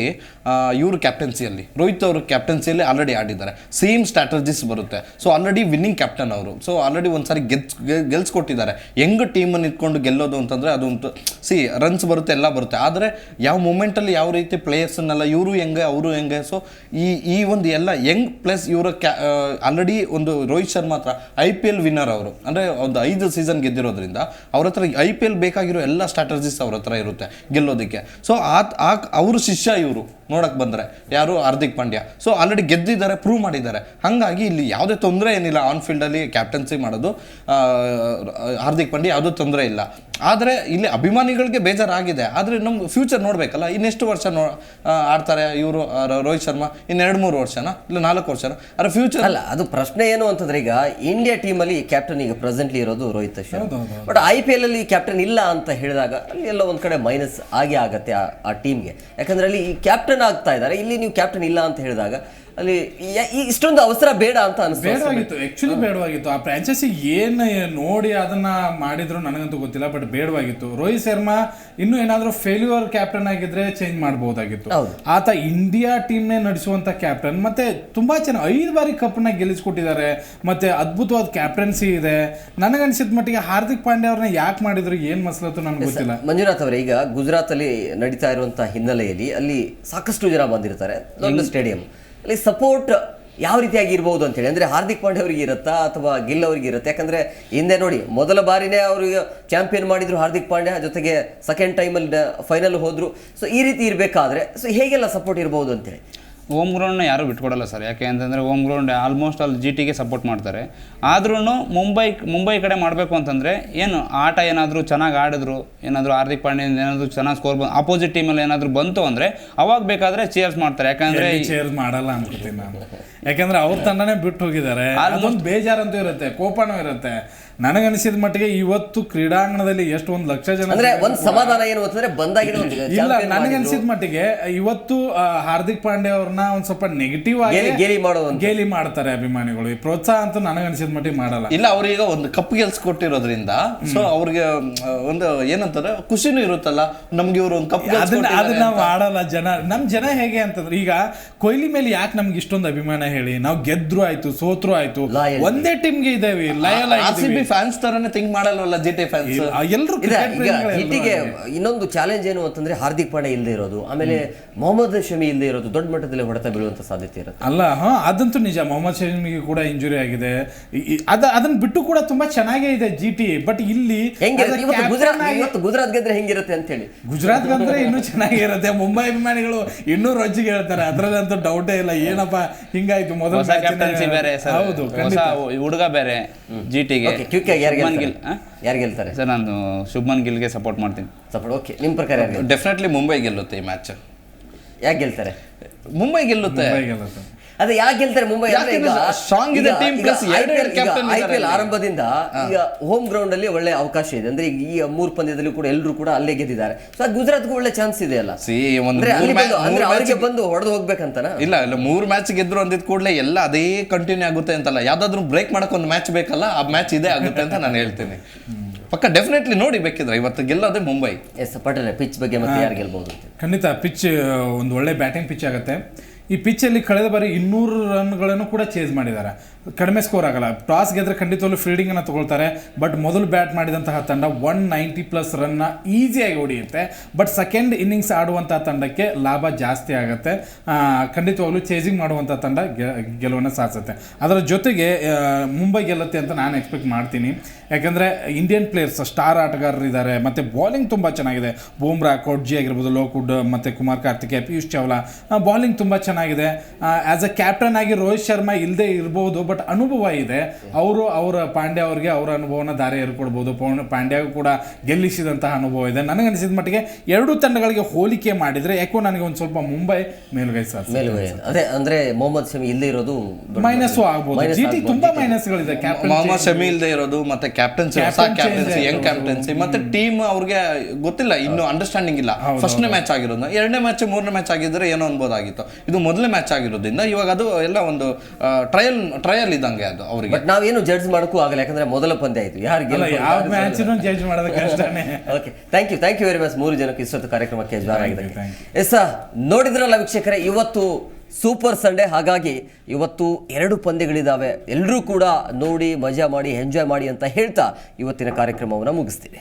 ಇವರು ಕ್ಯಾಪ್ಟನ್ಸಿಯಲ್ಲಿ ರೋಹಿತ್ ಅವರು ಕ್ಯಾಪ್ಟನ್ಸಿಯಲ್ಲಿ ಆಲ್ರೆಡಿ ಆಡಿದ್ದಾರೆ. ಸೇಮ್ ಸ್ಟ್ರಾಟಜಿಸ್ ಬರುತ್ತೆ. ಸೊ ಆಲ್ರೆಡಿ ವಿನ್ನಿಂಗ್ ಕ್ಯಾಪ್ಟನ್ ಅವರು. ಸೊ ಆಲ್ರೆಡಿ ಒಂದ್ಸಾರಿ ಗೆಲ್ಸ್ ಗೆಲ್ಸ್ಕೊಟ್ಟಿದ್ದಾರೆ. ಹೆಂಗ್ ಟೀಮನ್ನು ಇಟ್ಕೊಂಡು ಗೆಲ್ಲೋದು ಅಂತಂದ್ರೆ ಅದು ಒಂದು ಸಿ ರನ್ಸ್ ಬರುತ್ತೆ, ಎಲ್ಲ ಬರುತ್ತೆ. ಆದರೆ ಯಾವ ಮೂಮೆಂಟಲ್ಲಿ ಯಾವ ರೀತಿ ಪ್ಲೇಯರ್ಸ್ನೆಲ್ಲ ಇವರು ಹೆಂಗೆ, ಅವರು ಹೆಂಗೆ ಸೊ ಈ ಈ ಒಂದು ಎಲ್ಲ ಯಂಗ್ ಪ್ಲಸ್ ಇವರ ಕ್ಯಾ ಆಲ್ರೆಡಿ ಒಂದು ರೋಹಿತ್ ಶರ್ಮಾ ಹತ್ರ ಐ ಪಿ ಎಲ್ ವಿನ್ನರ್ ಅವರು. ಅಂದರೆ ಒಂದು ಐದು ಸೀಸನ್ ಗೆದ್ದಿರೋದ್ರಿಂದ, ಅವ್ರ ಹತ್ರ ಐ ಪಿ ಎಲ್ ಬೇಕಾಗಿರೋ ಎಲ್ಲ ಸ್ಟ್ರಾಟಜಿಸ್ ಅವ್ರ ಹತ್ರ ಇರುತ್ತೆ ಗೆಲ್ಲೋದಕ್ಕೆ. ಸೊ ಆ ಅವ್ರ ಶಿಷ್ಯ ಇವರು. ನೋಡಕ್ ಬಂದ್ರೆ. ಯಾರು? ಹಾರ್ದಿಕ್ ಪಾಂಡ್ಯ. ಸೊ ಆಲ್ರೆಡಿ ಗೆದ್ದಿದ್ದಾರೆ ಪ್ರೂವ್ ಮಾಡಿದ್ದಾರೆ. ಹಾಗಾಗಿ ಇಲ್ಲಿ ಯಾವುದೇ ತೊಂದರೆ ಏನಿಲ್ಲ. ಆನ್ ಫೀಲ್ಡಲ್ಲಿ ಕ್ಯಾಪ್ಟನ್ಸಿ ಮಾಡೋದು ಹಾರ್ದಿಕ್ ಪಾಂಡ್ಯ ಯಾವುದೂ ತೊಂದರೆ ಇಲ್ಲ. ಆದರೆ ಇಲ್ಲಿ ಅಭಿಮಾನಿಗಳಿಗೆ ಬೇಜಾರಾಗಿದೆ. ಆದರೆ ನಮ್ಮ ಫ್ಯೂಚರ್ ನೋಡಬೇಕಲ್ಲ. ಇನ್ನೆಷ್ಟು ವರ್ಷ ನೋ ಆಡ್ತಾರೆ ಇವರು ರೋಹಿತ್ ಶರ್ಮಾ? ಇನ್ನು ಎರಡು ಮೂರು ವರ್ಷನ? ಇಲ್ಲ ನಾಲ್ಕು ವರ್ಷನ? ಆದರೆ ಫ್ಯೂಚರ್ ಅಲ್ಲ ಅದು ಪ್ರಶ್ನೆ ಏನು ಅಂತಂದ್ರೆ ಈಗ ಇಂಡಿಯಾ ಟೀಮಲ್ಲಿ ಕ್ಯಾಪ್ಟನ್ ಈಗ ಪ್ರೆಸೆಂಟ್ಲಿ ಇರೋದು Rohit Sharma. But I P L ಅಲ್ಲಿ ಕ್ಯಾಪ್ಟನ್ ಇಲ್ಲ ಅಂತ ಹೇಳಿದಾಗ ಅಲ್ಲಿ ಎಲ್ಲ ಒಂದು ಕಡೆ ಮೈನಸ್ ಆಗೇ ಆಗತ್ತೆ ಆ- ಆ ಟೀಮ್ಗೆ ಯಾಕಂದ್ರೆ ಅಲ್ಲಿ ಈ ಕ್ಯಾಪ್ಟನ್ ಆಗ್ತಾ ಇದ್ದಾರೆ. ಇಲ್ಲಿ ನೀವು ಕ್ಯಾಪ್ಟನ್ ಇಲ್ಲ ಅಂತ ಹೇಳಿದಾಗ ಅಲ್ಲಿ ಇಷ್ಟೊಂದು ಅವಸರ ಬೇಡ ಅಂತ ಬೇಡವಾಗಿತ್ತು. ಆಕ್ಚುಲಿ ಬೇಡವಾಗಿತ್ತು. ಆ ಫ್ರಾಂಚೈಸಿ ಏನು ನೋಡಿ ಅದನ್ನ ಮಾಡಿದ್ರು ನನಗಂತೂ ಗೊತ್ತಿಲ್ಲ ಬಟ್ ಬೇಡವಾಗಿತ್ತು. ರೋಹಿತ್ ಶರ್ಮಾ ಇನ್ನು ಏನಾದರೂ ಫೇಲ್ಯೂರ್ ಕ್ಯಾಪ್ಟನ್ ಆಗಿದ್ರೆ ಚೇಂಜ್ ಮಾಡಬಹುದಾಗಿತ್ತು ಆತ ಇಂಡಿಯಾ ಟೀಮ್ನೇ ನಡೆಸುವಂತ ಕ್ಯಾಪ್ಟನ್ ಮತ್ತೆ ತುಂಬಾ ಚೆನ್ನಾಗಿ ಐದು ಬಾರಿ ಕಪ್ನ ಗೆಲ್ಲಿಸ್ಕೊಟ್ಟಿದ್ದಾರೆ ಮತ್ತೆ ಅದ್ಭುತವಾದ ಕ್ಯಾಪ್ಟನ್ಸಿ ಇದೆ. ನನಗನ್ಸಿದ ಮಟ್ಟಿಗೆ ಹಾರ್ದಿಕ್ ಪಾಂಡ್ಯ ಅವ್ರನ್ನ ಯಾಕೆ ಮಾಡಿದ್ರು ಏನ್ ಮಸಲತ್ತು ನನಗೆ ಗೊತ್ತಿಲ್ಲ. ಮಂಜುನಾಥ್ ಅವರೇ ಈಗ ಗುಜರಾತ್ ಅಲ್ಲಿ ನಡೀತಾ ಇರುವಂತಹ ಹಿನ್ನೆಲೆಯಲ್ಲಿ ಅಲ್ಲಿ ಸಾಕಷ್ಟು ಜನ ಬಂದಿರ್ತಾರೆ. ಸ್ಟೇಡಿಯಂ ಅಲ್ಲಿ ಸಪೋರ್ಟ್ ಯಾವ ರೀತಿಯಾಗಿ ಇರ್ಬೋದು ಅಂತೇಳಿ? ಅಂದರೆ ಹಾರ್ದಿಕ್ ಪಾಂಡೆ ಅವರಿಗೆ ಇರುತ್ತಾ ಅಥವಾ ಗಿಲ್ ಅವರಿಗೆ ಇರುತ್ತೆ? ಯಾಕಂದರೆ ಹಿಂದೆ ನೋಡಿ, ಮೊದಲ ಬಾರಿನೇ ಅವರಿಗೆ ಚಾಂಪಿಯನ್ ಮಾಡಿದ್ರು ಹಾರ್ದಿಕ್ ಪಾಂಡ್ಯ ಜೊತೆಗೆ ಸೆಕೆಂಡ್ ಟೈಮಲ್ಲಿ ಫೈನಲ್ ಹೋದರು. ಸೊ ಈ ರೀತಿ ಇರಬೇಕಾದ್ರೆ ಸೊ ಹೇಗೆಲ್ಲ ಸಪೋರ್ಟ್ ಇರ್ಬೋದು ಅಂತೇಳಿ? ಹೋಮ್ ಗ್ರೌಂಡ್ನ ಯಾರೂ ಬಿಟ್ಕೊಡಲ್ಲ ಸರ್. ಯಾಕೆ ಅಂತಂದರೆ ಓಮ್ ಗ್ರೌಂಡ್ ಆಲ್ಮೋಸ್ಟ್ ಅಲ್ಲಿ ಜಿ ಟಿಗೆ ಸಪೋರ್ಟ್ ಮಾಡ್ತಾರೆ. ಆದ್ರೂ ಮುಂಬೈ ಮುಂಬೈ ಕಡೆ ಮಾಡಬೇಕು ಅಂತಂದರೆ ಏನು ಆಟ ಏನಾದರೂ ಚೆನ್ನಾಗಿ ಆಡಿದ್ರು ಏನಾದರೂ ಹಾರ್ದಿಕ್ ಪಾಂಡ್ಯ ಏನಾದರೂ ಚೆನ್ನಾಗಿ ಸ್ಕೋರ್ ಬಂದು ಅಪೋಸಿಟ್ ಟೀಮಲ್ಲಿ ಏನಾದರೂ ಬಂತು ಅಂದರೆ ಅವಾಗ ಬೇಕಾದರೆ ಚೇರ್ಸ್ ಮಾಡ್ತಾರೆ. ಯಾಕಂದರೆ ಚೇರ್ಸ್ ಮಾಡಲ್ಲ ಅನ್ಕೋತೀನಿ ನಾನು. ಯಾಕಂದರೆ ಅವ್ರ ತಂಡನೇ ಬಿಟ್ಟು ಹೋಗಿದ್ದಾರೆ. ಅದೊಂದು ಬೇಜಾರಂತೂ ಇರುತ್ತೆ ಕೋಪನೂ ಇರುತ್ತೆ. ನನಗನ್ಸಿದ ಮಟ್ಟಿಗೆ ಇವತ್ತು ಕ್ರೀಡಾಂಗಣದಲ್ಲಿ ಎಷ್ಟು ಒಂದು ಲಕ್ಷ ಜನ ಅಂದ್ರೆ ಒಂದ್ ಸಮಾಧಾನ ಏನು ಅಂತಂದ್ರೆ ಬಂದಾಗಿರೋ ಒಂದು ಇಲ್ಲ. ನನಗನ್ಸಿದ ಮಟ್ಟಿಗೆ ಇವತ್ತು ಹಾರ್ದಿಕ್ ಪಾಂಡೆ ಅವ್ರನ್ನ ಒಂದ್ ಸ್ವಲ್ಪ ನೆಗೆಟಿವ್ ಆಗಿ ಗೇಲಿ- ಮಾಡೋ ಗೇಲಿ ಮಾಡ್ತಾರೆ ಅಭಿಮಾನಿಗಳು. ಈ ಪ್ರೋತ್ಸಾಹ ಅಂತೂ ನನಗನ್ಸಿದ ಮಟ್ಟಿಗೆ ಮಾಡಲ್ಲ. ಇಲ್ಲ ಅವ್ರೀಗ ಒಂದು ಕಪ್ ಗೆಲ್ಸ್ಕೊಟ್ಟಿರೋದ್ರಿಂದ ಸೊ ಅವ್ರಿಗೆ ಒಂದು ಏನಂತಾರೆ ಖುಷಿನೂ ಇರುತ್ತಲ್ಲ. ನಮ್ಗೆ ಇವರು ಒಂದು ಕಪ್ ಅದನ್ನ ಅದನ್ನ ಮಾಡಲ್ಲ ಜನ. ನಮ್ ಜನ ಹೇಗೆ ಅಂತಂದ್ರೆ ಈಗ ಕೊಹ್ಲಿ ಮೇಲೆ ಯಾಕೆ ನಮ್ಗೆ ಇಷ್ಟೊಂದು ಅಭಿಮಾನ ಹೇಳಿ? ನಾವು ಗೆದ್ರು ಆಯ್ತು ಸೋತ್ರು ಆಯ್ತು. ಒಂದೇ ಟೀಮ್ಗೆ ಇದ್ದೇವೆ. ಲಯಲ್ ಲಯ ಬಿ ಫ್ಯಾನ್ಸ್ ತರನೇ ಥಿಂಕ್ ಮಾಡಲ್ವಲ್ಲ ಜಿ ಟಿ ಫ್ಯಾನ್ಸ್ ಎಲ್ಲರೂ ಈಗ ಇನ್ನೊಂದು ಚಾಲೆಂಜ್ ಏನು ಅಂತಂದ್ರೆ ಹಾರ್ದಿಕ್ ಪಾಂಡೆ ಇಲ್ಲದೆ ಇರೋದು ಆಮೇಲೆ ಮೊಹಮ್ಮದ್ ಶಮಿ ಇಲ್ಲದೆ ಇರೋದು ದೊಡ್ಡ ಮಟ್ಟದಲ್ಲಿ ಹೊಡೆತ ಬೀಳುವಂತ ಸಾಧ್ಯತೆ ಇರುತ್ತೆ. ಅಲ್ಲ ಹಾ ಅದಂತೂ ನಿಜ. ಮೊಹಮ್ಮದ್ ಶಮಿಗೆ ಕೂಡ ಇಂಜುರಿ ಆಗಿದೆ. ಅದ ಅದನ್ನ ಬಿಟ್ಟು ಕೂಡ ತುಂಬಾ ಚೆನ್ನಾಗೇ ಇದೆ ಜಿ ಟಿ ಬಟ್ ಇಲ್ಲಿ ಗುಜರಾತ್ ಇವತ್ತು ಗುಜರಾತ್ ಗೆದ್ರೆ ಹೆಂಗಿರುತ್ತೆ ಅಂತ ಹೇಳಿ ಗುಜರಾತ್ ಗೆದ್ರೆ ಇನ್ನೂ ಚೆನ್ನಾಗಿರುತ್ತೆ ಮುಂಬೈ ಅಭಿಮಾನಿಗಳು ಇನ್ನೂ ರೊಜ್ಜಿಗೆ ಹೇಳ್ತಾರೆ. ಅದ್ರಲ್ಲಂತೂ ಡೌಟೇ ಇಲ್ಲ. ಏನಪ್ಪಾ ಹಿಂಗಾಯ್ತು ಮೊದಲ ಹೊಸ ಬೇರೆ ಸರ್. ಹೌದು ಖಂಡಿತ. ಹುಡುಗ ಬೇರೆ ಜಿ ಟಿಗೆ ಓಕೆ ಕ್ವಿಕ್ ಆಗಿ ಯಾರು ಶುಭ್ಮನ್ ಗೆಲ್ತಾರೆ? ಗಿಲ್ ಆ? ಯಾರು ಗೆಲ್ತಾರೆ? ಸರ್ ನಾನು ಶುಭ್ಮನ್ ಗಿಲ್ಗೆ ಸಪೋರ್ಟ್ ಮಾಡ್ತೀನಿ. ಸಪೋರ್ಟ್ ಓಕೆ ನಿಮ್ಮ ಪ್ರಕಾರ ಯಾರು ಗೆಲ್ತಾರೆ? ಡೆಫಿನೆಟ್ಲಿ ಮುಂಬೈ ಗೆಲ್ಲುತ್ತೆ ಈ ಮ್ಯಾಚ್ ಯಾಕೆ ಗೆಲ್ತಾರೆ? ಮುಂಬೈ ಗೆಲ್ಲುತ್ತೆ. ಮುಂಬೈ ಗೆಲ್ಲುತ್ತೆ. ಅದೇ ಯಾಕೆ ಹೇಳ್ತಾರೆ ಮುಂಬೈ ಸ್ಟ್ರಾಂಗ್ ಇದೆ ಟೀಮ್ ಪ್ಲಸ್ ಎರಡು ಐ ಪಿ ಇದ್ದಾರೆ ಎಲ್ ಆರಂಭದಿಂದ ಈಗ ಹೋಮ್ ಗ್ರೌಂಡ್ ಅಲ್ಲಿ ಒಳ್ಳೆ ಅವಕಾಶ ಇದೆ. ಅಂದ್ರೆ ಈಗ ಈ ಮೂರು ಪಂದ್ಯದಲ್ಲಿ ಕೂಡ ಎಲ್ಲರೂ ಕೂಡ ಅಲ್ಲೇ ಗೆದ್ದಿದ್ದಾರೆ. ಸೊ ಗುಜರಾತ್ಗೂ ಒಳ್ಳೆ ಚಾನ್ಸ್ ಇದೆ ಅಲ್ಲ? ಸಿ ಒಂದು ಅಂದ್ರೆ ಅವರಿಗೆ ಬಂದು ಹೊಡೆದು ಹೋಗ್ಬೇಕಂತನಾ? ಇಲ್ಲ ಇಲ್ಲ ಮೂರು ಮ್ಯಾಚ್ ಗೆದ್ರು ಅಂದಿದ್ ಕೂಡಲೇ ಎಲ್ಲ ಅದೇ ಕಂಟಿನ್ಯೂ ಆಗುತ್ತೆ ಅಂತಲ್ಲ. ಯಾವ್ದಾದ್ರು ಬ್ರೇಕ್ ಮಾಡಕ್ ಒಂದು ಮ್ಯಾಚ್ ಬೇಕಲ್ಲ ಆ ಮ್ಯಾಚ್ ಇದೇ ಆಗುತ್ತೆ ಅಂತ ನಾನು ಹೇಳ್ತೀನಿ. ಪಕ್ಕ ಡೆಫಿನೆಟ್ಲಿ ನೋಡಿ ಬೇಕಿದ್ರೆ ಇವತ್ತು ಗೆಲ್ಲೋದೇ ಮುಂಬೈ. ಎಸ್ ಪಟೇಲ್ ಪಿಚ್ ಬಗ್ಗೆ ಮತ್ತೆ ಯಾರು ಗೆಲ್ಬಹುದು ಖಂಡಿತ ಪಿಚ್ ಒಂದು ಒಳ್ಳೆ ಬ್ಯಾಟಿಂಗ್ ಪಿಚ್ ಆಗುತ್ತೆ. ಈ ಪಿಚ್ಚಲ್ಲಿ ಕಳೆದ ಬಾರಿ ಇನ್ನೂರು ರನ್ಗಳನ್ನು ಕೂಡ ಚೇಸ್ ಮಾಡಿದ್ದಾರೆ. ಕಡಿಮೆ ಸ್ಕೋರ್ ಆಗಲ್ಲ. ಟಾಸ್ ಗೆದ್ರೆ ಖಂಡಿತವಾಗ್ಲೂ ಫೀಲ್ಡಿಂಗನ್ನು ತಗೊಳ್ತಾರೆ. ಬಟ್ ಮೊದಲು ಬ್ಯಾಟ್ ಮಾಡಿದಂತಹ ತಂಡ ಒನ್ ನೈಂಟಿ ಪ್ಲಸ್ ರನ್ನ ಈಸಿಯಾಗಿ ಹೊಡೆಯುತ್ತೆ. ಬಟ್ ಸೆಕೆಂಡ್ ಇನ್ನಿಂಗ್ಸ್ ಆಡುವಂಥ ತಂಡಕ್ಕೆ ಲಾಭ ಜಾಸ್ತಿ ಆಗುತ್ತೆ. ಖಂಡಿತವಾಗ್ಲೂ ಚೇಸಿಂಗ್ ಮಾಡುವಂಥ ತಂಡ ಗೆಲುವನ್ನು ಸಾಧಿಸುತ್ತೆ. ಅದರ ಜೊತೆಗೆ ಮುಂಬೈ ಗೆಲ್ಲುತ್ತೆ ಅಂತ ನಾನು ಎಕ್ಸ್ಪೆಕ್ಟ್ ಮಾಡ್ತೀನಿ. ಯಾಕಂದರೆ ಇಂಡಿಯನ್ ಪ್ಲೇಯರ್ಸ್ ಸ್ಟಾರ್ ಆಟಗಾರರು ಇದ್ದಾರೆ. ಮತ್ತು ಬಾಲಿಂಗ್ ತುಂಬ ಚೆನ್ನಾಗಿದೆ. ಬೂಮ್ರಾ ಕೋಟ್ಜಿ ಆಗಿರ್ಬೋದು, ಲೋಕುಡ್, ಮತ್ತು ಕುಮಾರ್ ಕಾರ್ತಿಕೆ ಪಿಯೂಷ್ ಚಾವ್ಲಾ ಬಾಲಿಂಗ್ ತುಂಬ ಚೆನ್ನಾಗಿದೆ ಆ್ಯಸ್ ಅ ಕ್ಯಾಪ್ಟನ್ ಆಗಿ ರೋಹಿತ್ ಶರ್ಮಾ ಇಲ್ಲದೆ ಇರ್ಬೋದು ಬಟ್ ಅನುಭವ ಇದೆ. ಅವರು ಅವರ ಪಾಂಡ್ಯ ಅವರಿಗೆ ಅವರ ಅನುಭವನ ದಾರಿ ಏರ್ಕೊಡ್ಬೋದು. ಪೌಣ ಪಾಂಡ್ಯಗೂ ಕೂಡ ಗೆಲ್ಲಿಸಿದಂತಹ ಅನುಭವ ಇದೆ. ನನಗೆ ಅನಿಸಿದ ಮಟ್ಟಿಗೆ ಎರಡು ತಂಡಗಳಿಗೆ ಹೋಲಿಕೆ ಮಾಡಿದರೆ ಯಾಕೋ ನನಗೆ ಒಂದು ಸ್ವಲ್ಪ ಮುಂಬೈ ಮೇಲುಗೈ ಸರ್ ಮೇಲುಗೈ. ಅದೇ ಅಂದ್ರೆ ಮೊಹಮ್ಮದ್ ಶಮಿ ಇಲ್ಲದೆ ಇರೋದು ಮೈನಸ್ ಮೈನಸ್ಸು ಆಗ್ಬೋದು. G T. ತುಂಬಾ ಮೈನಸ್ಗಳಿದೆ ಕ್ಯಾಪ್ಟನ್ ಮೊಹಮ್ಮದ್ ಶಮಿ ಇಲ್ಲದೆ ಇರೋದು ಮತ್ತೆ ಕ್ಯಾಪ್ಟನ್ಸಿ ಹೊಸ ಕ್ಯಾಪ್ಟನ್ಸಿ ಯಂಗ್ ಕ್ಯಾಪ್ಟನ್ಸಿ ಮತ್ತೆ ಟೀಮ್ ಅವ್ರಿಗೆ ಗೊತ್ತಿಲ್ಲ ಇನ್ನು ಅಂಡರ್ಸ್ಟ್ಯಾಂಡಿಂಗ್ ಇಲ್ಲ. ಫಸ್ಟ್ನೇ ಮ್ಯಾಚ್ ಆಗಿರೋದು ಎರಡನೇ ಮ್ಯಾಚ್ ಮೂರನೇ ಮ್ಯಾಚ್ ಆಗಿದ್ರೆ ಏನೋ ಅನ್ಬೋದಾಗಿತ್ತು. ಇದು ಮೊದಲನೇ ಮ್ಯಾಚ್ ಆಗಿರೋದ್ರಿಂದ ಇವಾಗ ಅದು ಎಲ್ಲ ಒಂದು ಟ್ರಯಲ್ ಟ್ರಯಲ್ ಇದ್ದಂಗೆ ಅದು ಅವರಿಗೆ. ಬಟ್ ನಾವೇನು ಜಡ್ಜ್ ಮಾಡಕ್ಕೂ ಆಗಲ್ಲ ಯಾಕಂದ್ರೆ ಮೊದಲ ಪಂದ್ಯ ಆಯ್ತು. ಯಾರಿಗೆ ಯಾವ ಜಡ್ಜ್ ಮಾಡೋದು ಕಷ್ಟನೇ okay thank you thank you very much ಮೂರು ಜನಕ್ಕೆ ಇಷ್ಟೊತ್ತು ಕಾರ್ಯಕ್ರಮಕ್ಕೆ ಜಾರ ಆಗಿದೆ ಆಗಿದ್ದಕ್ಕೆ. ಎಸ್ ನೋಡಿದ್ರಲ್ಲ ವೀಕ್ಷಕರೇ ಇವತ್ತು ಸೂಪರ್ ಸಂಡೇ ಹಾಗಾಗಿ ಇವತ್ತು ಎರಡು ಪಂದ್ಯಗಳಿದ್ದಾವೆ ಎಲ್ಲರೂ ಕೂಡ ನೋಡಿ ಮಜಾ ಮಾಡಿ ಎಂಜಾಯ್ ಮಾಡಿ ಅಂತ ಹೇಳ್ತಾ ಇವತ್ತಿನ ಕಾರ್ಯಕ್ರಮವನ್ನು ಮುಗಿಸ್ತೀವಿ